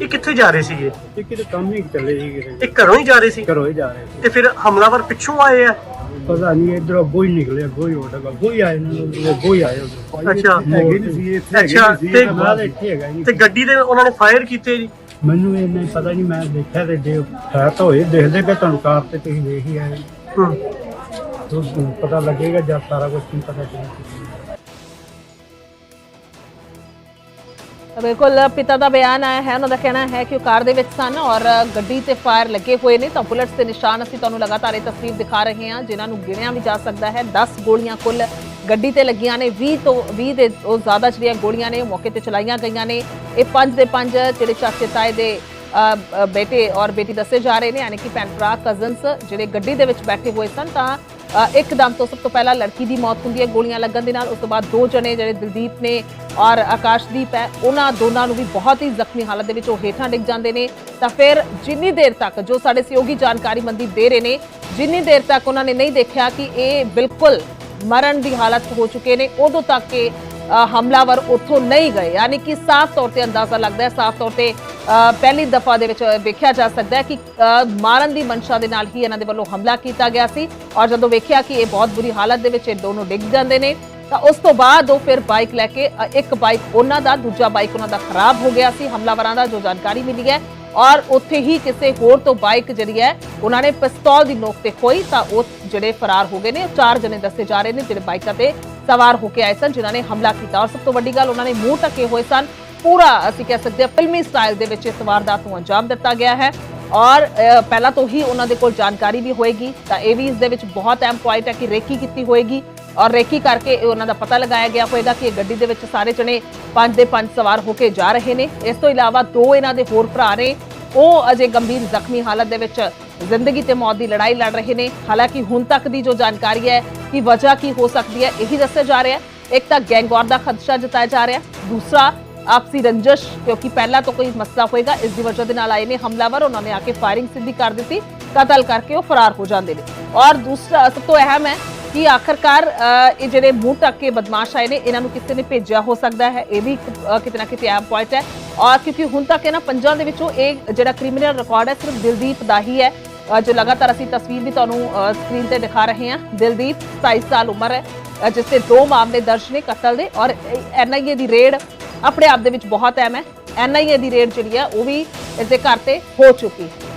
ਇਹ ਕਿੱਥੇ ਜਾ ਰਹੇ ਸੀਗੇ? ਇਹ ਕਿਤੇ ਕੰਮ ਹੀ ਚੱਲੇ ਸੀ ਕਿਤੇ। ਇਹ ਘਰੋਂ ਹੀ ਜਾ ਰਹੇ ਸੀ? ਘਰੋਂ ਹੀ ਜਾ ਰਹੇ ਸੀ। ਤੇ ਫਿਰ ਹਮਲਾਵਰ ਪਿੱਛੋਂ ਆਏ ਆ? ਪਤਾ ਨਹੀਂ ਇਧਰੋਂ ਗੋਈ ਨਿਕਲਿਆ ਗੋਈ ਉੱਡਗਾ ਗੋਈ ਆਏ ਨੇ ਗੋਈ ਆਏ ਉੱਧਰੋਂ। ਅੱਛਾ। ਹੈਗੇ ਨਹੀਂ ਸੀ ਇੱਥੇ ਹੈਗੇ ਅੱਛਾ, ਨਹੀਂ ਸੀ ਤੇ- ਤਾਂ ਇੱਥੇ ਹੈਗਾ ਹੀ ਨਹੀਂ ਤੇ ਗੱਡੀ ਦੇ ਉਹਨਾਂ ਨੇ ਫਾਇਰ ਕੀਤੇ ਜੀ? ਮੈਨੂੰ ਇਹ ਨਹੀਂ ਪਤਾ ਨਹੀਂ ਮੈਂ ਦੇਖਿਆ ਤੇ ਜੇ ਤਾਂ ਹੋਏ ਦੇਖਦੇ ਪਏ ਤੁਹਾਨੂੰ ਕਾਰ ਤੇ ਤੁਸੀਂ ਹੀ ਆਏ। ਹੂੰ। ਤੁਹਾਨੂੰ ਪਤਾ ਲੱਗੇਗਾ, ਜਦ ਸਾਰਾ ਕੁਝ ਨਹੀਂ ਪਤਾ ਚੱਲੇਗਾ। ਬਿਲਕੁਲ, ਪਿਤਾ ਦਾ ਬਿਆਨ ਆਇਆ ਹੈ, ਉਹਨਾਂ ਦਾ ਕਹਿਣਾ ਹੈ ਕਿ ਉਹ ਕਾਰ ਦੇ ਵਿੱਚ ਸਨ ਔਰ ਗੱਡੀ ਤੇ ਫਾਇਰ ਲੱਗੇ ਹੋਏ ਨੇ, ਤਾਂ ਬੁਲਟਸ ਦੇ ਨਿਸ਼ਾਨ ਅਸੀਂ ਤੁਹਾਨੂੰ ਲਗਾਤਾਰ ਇਹ ਤਸਵੀਰ ਦਿਖਾ ਰਹੇ ਹਾਂ, ਜਿਨ੍ਹਾਂ ਨੂੰ ਗਿਣਿਆ ਵੀ ਜਾ ਸਕਦਾ ਹੈ। 10 ਗੋਲੀਆਂ ਕੁੱਲ ਗੱਡੀ ਤੇ ਲੱਗੀਆਂ ਨੇ 20 ਤੋਂ 20 ਦੇ ਉਹ ਜ਼ਿਆਦਾ ਜਿਹੜੀਆਂ ਗੋਲੀਆਂ ਨੇ ਮੌਕੇ ਤੇ ਚਲਾਈਆਂ ਗਈਆਂ ਨੇ। ਇਹ ਪੰਜ ਦੇ ਪੰਜ ਜਿਹੜੇ ਚਾਚੇ ਤਾਏ ਦੇ ਬੇਟੇ ਔਰ ਬੇਟੀ ਦੱਸੇ ਜਾ ਰਹੇ ਨੇ, ਯਾਨੀ ਕਿ ਭੈਣ ਭਰਾ ਕਜ਼ਨਸ ਜਿਹੜੇ ਗੱਡੀ ਦੇ ਵਿੱਚ ਬੈਠੇ ਹੋਏ ਸਨ, ਤਾਂ ਇੱਕਦਮ ਤੋਂ ਸਭ ਤੋਂ ਪਹਿਲਾਂ ਲੜਕੀ ਦੀ ਮੌਤ ਹੁੰਦੀ ਹੈ ਗੋਲੀਆਂ ਲੱਗਣ ਦੇ ਨਾਲ। ਉਸ ਤੋਂ ਬਾਅਦ ਦੋ ਜਣੇ ਜਿਹੜੇ ਦਿਲਦੀਪ ਨੇ ਔਰ ਆਕਾਸ਼ਦੀਪ ਹੈ, ਉਹਨਾਂ ਦੋਨਾਂ ਨੂੰ ਵੀ ਬਹੁਤ ਹੀ ਜ਼ਖਮੀ ਹਾਲਤ ਦੇ ਵਿੱਚ ਉਹ ਹੇਠਾਂ ਡਿੱਗ ਜਾਂਦੇ ਨੇ। ਤਾਂ ਫਿਰ ਜਿੰਨੀ ਦੇਰ ਤੱਕ ਜੋ ਸਾਡੇ ਸਹਿਯੋਗੀ ਜਾਣਕਾਰੀ ਮੰਦੀ ਦੇ ਰਹੇ ਨੇ, ਜਿੰਨੀ ਦੇਰ ਤੱਕ ਉਹਨਾਂ ਨੇ ਨਹੀਂ ਦੇਖਿਆ ਕਿ ਇਹ ਬਿਲਕੁਲ ਮਰਨ ਦੀ ਹਾਲਤ ਹੋ ਚੁੱਕੇ ਨੇ, ਉਦੋਂ ਤੱਕ ਇਹ ਹਮਲਾਵਰ ਉੱਥੋਂ ਨਹੀਂ ਗਏ। ਯਾਨੀ ਕਿ ਸਾਫ਼ ਤੌਰ ਤੇ ਅੰਦਾਜ਼ਾ ਲੱਗਦਾ ਹੈ, ਸਾਫ਼ ਤੌਰ ਤੇ ਪਹਿਲੀ ਦਫਾ ਦੇ ਵਿੱਚ ਵੇਖਿਆ ਜਾ ਸਕਦਾ ਹੈ ਕਿ ਮਾਰਨ ਦੀ ਮਨਸ਼ਾ ਦੇ ਨਾਲ ਹੀ ਇਹਨਾਂ ਦੇ ਵੱਲੋਂ ਹਮਲਾ ਕੀਤਾ ਗਿਆ ਸੀ। ਔਰ ਜਦੋਂ ਵੇਖਿਆ ਕਿ ਇਹ ਬਹੁਤ ਬੁਰੀ ਹਾਲਤ ਦੇ ਵਿੱਚ ਇਹ ਦੋਨੋਂ ਡਿੱਗ ਜਾਂਦੇ ਨੇ, ਤਾਂ ਉਸ ਤੋਂ ਬਾਅਦ ਉਹ ਫਿਰ ਬਾਈਕ ਲੈ ਕੇ ਇੱਕ ਬਾਈਕ ਉਹਨਾਂ ਦਾ, ਦੂਜਾ ਬਾਈਕ ਉਹਨਾਂ ਦਾ ਖਰਾਬ ਹੋ ਗਿਆ ਸੀ। ਹਮਲਾਵਰਾਂ ਦਾ ਜੋ ਜਾਣਕਾਰੀ ਮਿਲੀ ਹੈ। ਔਰ ਉੱਥੇ ਹੀ ਕਿਸੇ ਹੋਰ ਤੋਂ ਬਾਈਕ ਜਿਹੜੀ ਹੈ, ਉਹਨਾਂ ਨੇ ਪਿਸਤੌਲ ਦੀ ਨੋਕ ਤੇ ਖੋਈ, ਤਾਂ ਉਹ ਜਿਹੜੇ ਫਰਾਰ ਹੋ ਗਏ ਨੇ ਚਾਰ ਜਣੇ ਦੱਸੇ ਜਾ ਰਹੇ ਨੇ, ਜਿਹੜੇ ਬਾਈਕਾਂ ਤੇ ਸਵਾਰ ਹੋ ਕੇ ਆਏ ਸਨ, ਜਿਨ੍ਹਾਂ ਨੇ ਹਮਲਾ ਕੀਤਾ। ਔਰ ਸਭ ਤੋਂ ਵੱਡੀ ਗੱਲ, ਉਹਨਾਂ ਨੇ ਮੂੰਹ ਢੱਕੇ ਹੋਏ ਸਨ। ਪੂਰਾ ਅਸੀਂ ਕਹਿ ਸਕਦੇ ਹਾਂ ਫਿਲਮੀ ਸਟਾਈਲ ਦੇ ਵਿੱਚ ਇਸ ਵਾਰਦਾਤ ਨੂੰ ਅੰਜਾਮ ਦਿੱਤਾ ਗਿਆ ਹੈ। ਔਰ ਪਹਿਲਾਂ ਤੋਂ ਹੀ ਉਹਨਾਂ ਦੇ ਕੋਲ ਜਾਣਕਾਰੀ ਵੀ ਹੋਏਗੀ। ਤਾਂ ਇਹ ਵੀ ਇਸ ਦੇ ਵਿੱਚ ਬਹੁਤ ਅਹਿਮ ਪੁਆਇੰਟ ਹੈ ਕਿ ਰੇਕੀ ਕੀਤੀ ਹੋਏਗੀ। ਔਰ ਰੇਕੀ ਕਰਕੇ ਉਹਨਾਂ ਦਾ ਪਤਾ ਲਗਾਇਆ ਗਿਆ ਹੋਏਗਾ ਕਿ ਇਹ ਗੱਡੀ ਦੇ ਵਿੱਚ ਸਾਰੇ ਜਣੇ ਪੰਜ ਦੇ ਪੰਜ ਸਵਾਰ ਹੋ ਕੇ ਜਾ ਰਹੇ ਨੇ। ਇਸ ਤੋਂ ਇਲਾਵਾ ਦੋ ਇਹਨਾਂ ਦੇ ਹੋਰ ਭਰਾ ਨੇ। ਉਹ ਅਜੇ ਗੰਭੀਰ ਜ਼ਖਮੀ ਹਾਲਤ ਦੇ ਵਿੱਚ ਜ਼ਿੰਦਗੀ ਤੇ ਮੌਤ ਦੀ ਲੜਾਈ ਲੜ ਰਹੇ ਨੇ। ਹਾਲਾਂਕਿ ਹੁਣ ਤੱਕ ਦੀ ਜੋ ਜਾਣਕਾਰੀ ਹੈ ਕਿ ਵਜ੍ਹਾ ਕੀ ਹੋ ਸਕਦੀ ਹੈ, ਇਹੀ ਦੱਸਿਆ ਜਾ ਰਿਹਾ ਹੈ। ਇੱਕ ਤਾਂ ਗੈਂਗਵਾਰ ਦਾ ਖਦਸ਼ਾ ਜਤਾਇਆ ਜਾ ਰਿਹਾ। ਦੂਸਰਾ ਆਪਸੀ ਰੰਜਸ਼ ਕਿਉਂਕਿ ਪਹਿਲਾਂ ਤੋਂ ਕੋਈ ਮਸਲਾ ਹੋਏਗਾ ਇਸ ਦੀ ਵਜ੍ਹਾ ਦੇ ਨਾਲ ਆਏ ਨੇ ਹਮਲਾਵਰ ਉਹਨਾਂ ਨੇ ਆ ਕੇ ਫਾਇਰਿੰਗ ਸਿੱਧੀ ਕਰ ਦਿੱਤੀ ਕਤਲ ਕਰਕੇ ਉਹ ਫਰਾਰ ਹੋ ਜਾਂਦੇ ਨੇ। ਔਰ ਦੂਸਰਾ ਸਭ ਤੋਂ ਅਹਿਮ ਹੈ ਕਿ ਆਖਰਕਾਰ ਇਹ ਜਿਹੜੇ ਮੂੰਹ ਢੱਕ ਕੇ ਬਦਮਾਸ਼ ਆਏ ਨੇ ਇਹਨਾਂ ਨੂੰ ਕਿਸੇ ਨੇ ਭੇਜਿਆ ਹੋ ਸਕਦਾ ਹੈ ਇਹ ਵੀ ਕਿਤੇ ਨਾ ਕਿਤੇ ਅਹਿਮ ਪੁਆਇੰਟ ਹੈ। ਔਰ ਕਿਉਂਕਿ ਹੁਣ ਤੱਕ ਇਹਨਾਂ ਪੰਜਾਂ ਦੇ ਵਿੱਚੋਂ ਇਹ ਜਿਹੜਾ ਕ੍ਰਿਮੀਨਲ ਰਿਕਾਰਡ ਹੈ ਸਿਰਫ ਦਿਲਦੀਪ ਦਾ ਹੀ ਹੈ। ਜੋ ਲਗਾਤਾਰ ਅਸੀਂ ਤਸਵੀਰ ਵੀ ਤੁਹਾਨੂੰ ਸਕਰੀਨ ਤੇ ਦਿਖਾ ਰਹੇ ਹਾਂ। ਦਿਲਦੀਪ 27 ਸਾਲ ਉਮਰ ਹੈ ਅ, ਜਿਸ ਤੇ ਦੋ ਮਾਮਲੇ ਦਰਜ ਨੇ ਕਤਲ ਦੇ ਔਰ ਐਨਆਈਏ ਦੀ ਰੇਡ ਆਪਣੇ ਆਪ ਦੇ ਵਿੱਚ ਬਹੁਤ ਅਹਿਮ ਹੈ। ਐਨਆਈਏ ਦੀ ਰੇਡ ਜਿਹੜੀ ਹੈ, ਉਹ ਵੀ ਇਸ ਦੇ ਘਰ ਤੇ ਹੋ ਚੁੱਕੀ ਹੈ।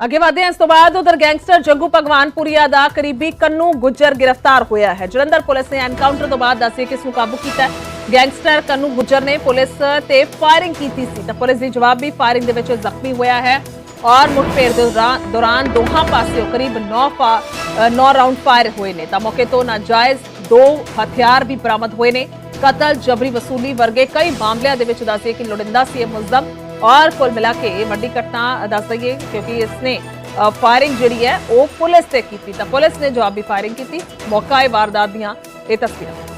ਅੱਗੇ ਵਧਦੇ ਹਾਂ, ਇਸ ਤੋਂ ਬਾਅਦ ਉਧਰ ਗੈਂਗਸਟਰ ਜੱਗੂ ਭਗਵਾਨਪੁਰੀਆ ਦਾ ਕਰੀਬੀ ਕੰਨੂ ਗੁੱਜਰ ਗ੍ਰਿਫਤਾਰ ਹੋਇਆ ਹੈ। ਜਲੰਧਰ ਪੁਲਿਸ ਨੇ ਐਨਕਾਊਂਟਰ ਤੋਂ ਬਾਅਦ ਦੱਸਿਆ ਕਿ ਇਸ ਨੂੰ ਕਾਬੂ ਕੀਤਾ ਹੈ। ਗੈਂਗਸਟਰ ਕੰਨੂ ਗੁੱਜਰ ਨੇ ਪੁਲਿਸ ਤੇ ਫਾਇਰਿੰਗ ਕੀਤੀ ਸੀ। ਤਾਂ ਪੁਲਿਸ ਦੀ ਜਵਾਬੀ ਫਾਇਰਿੰਗ ਦੇ ਵਿੱਚ ਜ਼ਖਮੀ ਹੋਇਆ ਹੈ ਔਰ ਮੁਠਭੇੜ ਦੇ ਦੌਰਾਨ- ਦੋਹਾਂ ਪਾਸਿਓਂ ਕਰੀਬ 9 9 ਰਾਉਂਡ ਫਾਇਰ ਹੋਏ ਨੇ। ਤਾਂ ਮੌਕੇ ਤੋਂ ਨਾਜਾਇਜ਼ ਦੋ ਹਥਿਆਰ ਵੀ ਬਰਾਮਦ ਹੋਏ ਨੇ। ਕਤਲ, ਜਬਰੀ ਵਸੂਲੀ ਵਰਗੇ ਕਈ ਮਾਮਲਿਆਂ ਦੇ ਵਿੱਚ ਦੱਸਿਆ ਕਿ ਲੋੜਿੰਦਾ ਸੀ ਇਹ ਮੁਲਜ਼ਮ। ਔਰ ਕੁੱਲ ਮਿਲਾ ਕੇ ਇਹ ਵੱਡੀ ਘਟਨਾ ਦੱਸ ਦਈਏ ਕਿਉਂਕਿ ਇਸਨੇ ਫਾਇਰਿੰਗ ਜਿਹੜੀ ਹੈ ਉਹ ਪੁਲਿਸ ਤੇ ਕੀਤੀ। ਤਾਂ ਪੁਲਿਸ ਨੇ ਜਵਾਬੀ ਫਾਇਰਿੰਗ ਕੀਤੀ। ਮੌਕਾ ਇਹ ਵਾਰਦਾਤ ਦੀਆਂ। ਇਹ ਤਸਵੀਰਾਂ।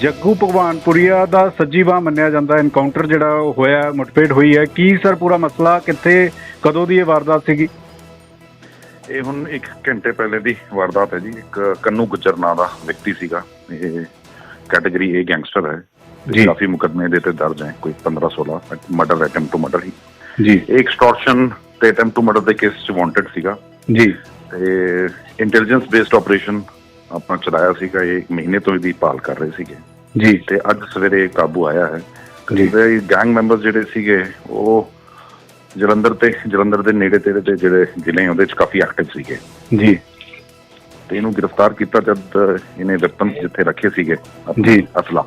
ਜੱਗੂ ਭਗਵਾਨਪੁਰੀਆ ਦਾ ਸੱਜੀ ਬਾਹ ਮੰਨਿਆ ਜਾਂਦਾ ਐਨਕਾਊਂਟਰ ਜਿਹੜਾ ਹੋਇਆ ਮੁਠਭੇੜ ਹੋਈ ਹੈ। ਕੀ ਸਰ ਪੂਰਾ ਮਸਲਾ ਕਿੱਥੇ ਕਦੋਂ ਦੀ ਇਹ ਵਾਰਦਾਤ ਸੀਗੀ? ਇਹ ਹੁਣ ਇੱਕ ਘੰਟੇ ਪਹਿਲੇ ਦੀ ਵਾਰਦਾਤ ਹੈ ਜੀ। ਇੱਕ ਕੰਨੂ ਗੁੱਜਰ ਨਾਂ ਦਾ ਵਿਅਕਤੀ ਸੀਗਾ। ਇਹ ਕੈਟਾਗਰੀ ਏ ਗੈਂਗਸਟਰ ਹੈ। ਜੀ। ਕਾਫੀ ਮੁਕੱਦਮੇ ਦੇ ਤੇ ਦਰਜ ਹੈ। ਕੋਈ 15 16 ਮਰਡਰ ਅਟੈਂਪਟ ਟੂ ਮਰਡਰ ਹੀ। ਜੀ। ਇਹ ਐਕਸਟੋਰਸ਼ਨ ਤੇ ਅਟੈਂਪਟ ਟੂ ਮਰਡਰ ਦੇ ਕੇਸ 'ਚ ਵਾਂਟਡ ਸੀਗਾ। ਜੀ। ਤੇ ਇੰਟੈਲੀਜੈਂਸ ਬੇਸਡ ਆਪਰੇਸ਼ਨ ਆਪਾਂ ਚਲਾਇਆ ਸੀਗਾ ਇਹ ਇੱਕ ਮਹੀਨੇ ਤੋਂ ਇਹਦੀ ਭਾਲ ਕਰ ਰਹੇ ਸੀਗੇ। ਜੀ। ਤੇ ਅੱਜ ਸਵੇਰੇ ਕਾਬੂ ਆਇਆ ਹੈ। ਜੀ। ਤੇ ਗੈਂਗ ਮੈਂਬਰਸ ਜਿਹੜੇ ਸੀਗੇ ਉਹ ਜਲੰਧਰ ਤੇ ਜਲੰਧਰ ਦੇ ਨੇੜੇ ਤੇੜੇ ਦੇ ਜਿਹੜੇ ਜ਼ਿਲ੍ਹੇ ਉਹਦੇ 'ਚ ਕਾਫੀ ਐਕਟਿਵ ਸੀਗੇ। ਜੀ। ਤੇ ਇਹਨੂੰ ਗ੍ਰਿਫਤਾਰ ਕੀਤਾ ਜਦ ਇਹਨੇ ਵੈਪਨ ਜਿੱਥੇ ਰੱਖੇ ਸੀਗੇ ਜੀ। ਅਸਲਾ।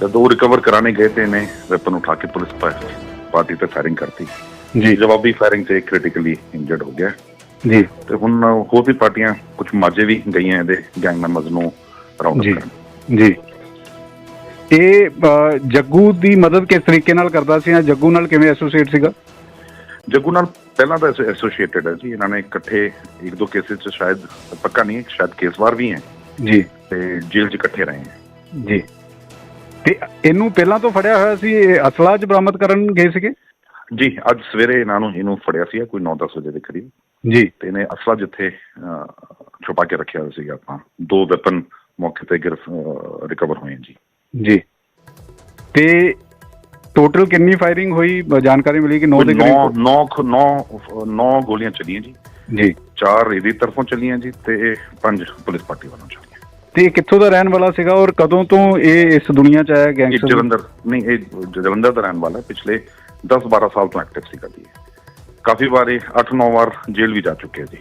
ਜਦ ਉਹ ਰਿਕਵਰ ਕਰਾਣੇ ਗਏ ਤੇ ਇਹਨੇ ਵੈਪਨ ਉਠਾ ਕੇ ਪੁਲਿਸ ਪਾਰਟੀ ਤੇ ਫਾਇਰਿੰਗ ਕਰਤੀ। ਜੀ। ਜਵਾਬੀ ਫਾਇਰਿੰਗ ਤੇ ਕ੍ਰਿਟੀਕਲੀ ਇੰਜਰਡ ਹੋ ਗਿਆ। ਜੀ ਤੇ ਹੁਣ ਹੋਰ ਵੀ ਪਾਰਟੀਆਂ ਕੁਝ ਮਾਝੇ ਵੀ ਗਈਆਂ ਇਹਦੇ ਗੈਂਗ ਮੈਂਬਰਸ ਨੂੰ ਰਾਉਂਡ ਜੀ ਅਪ ਕਰਨ। ਜੀ। ਇਹ ਜੱਗੂ ਦੀ ਮਦਦ ਕਿਸ ਤਰੀਕੇ ਨਾਲ ਕਰਦਾ ਸੀ ਜਾਂ ਜੱਗੂ ਨਾਲ ਕਿਵੇਂ ਐਸੋਸੀਏਟ ਸੀਗਾ? ਜੱਗੂ ਨਾਲ ਪਹਿਲਾਂ ਤਾਂ ਐਸੋਸੀਏਟਡ ਹੈ ਜੀ। ਇਹਨਾਂ ਨੇ ਇਕੱਠੇ ਇੱਕ ਦੋ ਕੇਸਿਸ ਚ ਸ਼ਾਇਦ ਪੱਕਾ ਨਹੀਂ ਹੈ ਸ਼ਾਇਦ ਕੇਸ ਵਾਰ ਵੀ ਹੈ। ਜੀ। ਤੇ ਜੇਲ੍ਹ 'ਚ ਇਕੱਠੇ ਰਹੇ ਹੈ। ਜੀ। ਤੇ ਇਹਨੂੰ ਪਹਿਲਾਂ ਤੋਂ ਫੜਿਆ ਹੋਇਆ ਸੀ ਅਸਲਾ ਚ ਬਰਾਮਦ ਕਰਨ ਗਏ ਸੀਗੇ? ਜੀ ਅੱਜ ਸਵੇਰੇ ਇਹਨਾਂ ਨੂੰ ਇਹਨੂੰ ਫੜਿਆ ਸੀ ਕੋਈ 9-10 ਵਜੇ ਦੇ ਕਰੀਬ। ਜੀ। ਤੇ ਇਹਨੇ ਅਸਲਾ ਜਿੱਥੇ ਛੁਪਾ ਕੇ ਰੱਖਿਆ ਹੋਇਆ ਸੀਗਾ ਆਪਾਂ। ਦੋ ਵੈਪਨ ਮੌਕੇ ਤੇ ਗਿਰਫ ਰਿਕਵਰ ਹੋਏ ਜੀ। ਜੀ। ਤੇ ਟੋਟਲ ਕਿੰਨੀ ਫਾਇਰਿੰਗ ਹੋਈ? ਜਾਣਕਾਰੀ ਮਿਲੀ ਕਿ 9 ਦੇ ਕਰੀਬ? ਨੌ ਨੌ ਨੌ ਗੋਲੀਆਂ ਚੱਲੀਆਂ ਜੀ। ਜੀ। ਚਾਰ ਇਹਦੀ ਤਰਫੋਂ ਚੱਲੀਆਂ ਜੀ ਤੇ ਪੰਜ ਪੁਲਿਸ ਪਾਰਟੀ ਵੱਲੋਂ ਚੱਲੀਆਂ। ਤੇ ਇਹ ਕਿੱਥੋਂ ਦਾ ਰਹਿਣ ਵਾਲਾ ਸੀਗਾ ਔਰ ਕਦੋਂ ਤੋਂ ਇਹ ਇਸ ਦੁਨੀਆ 'ਚ ਆਇਆ ਗੈਂਗਸਟਰ? ਜਲੰਧਰ ਨਹੀਂ ਇਹ ਜਲੰਧਰ ਦਾ ਰਹਿਣ ਵਾਲਾ। ਪਿਛਲੇ 10-12 ਸਾਲ ਤੋਂ ਐਕਟਿਵ ਸੀਗਾ ਜੀ। ਕਾਫੀ ਵਾਰੀ ਇਹ 8-9 ਵਾਰ ਜੇਲ੍ਹ ਵੀ ਜਾ ਚੁੱਕੇ ਜੀ।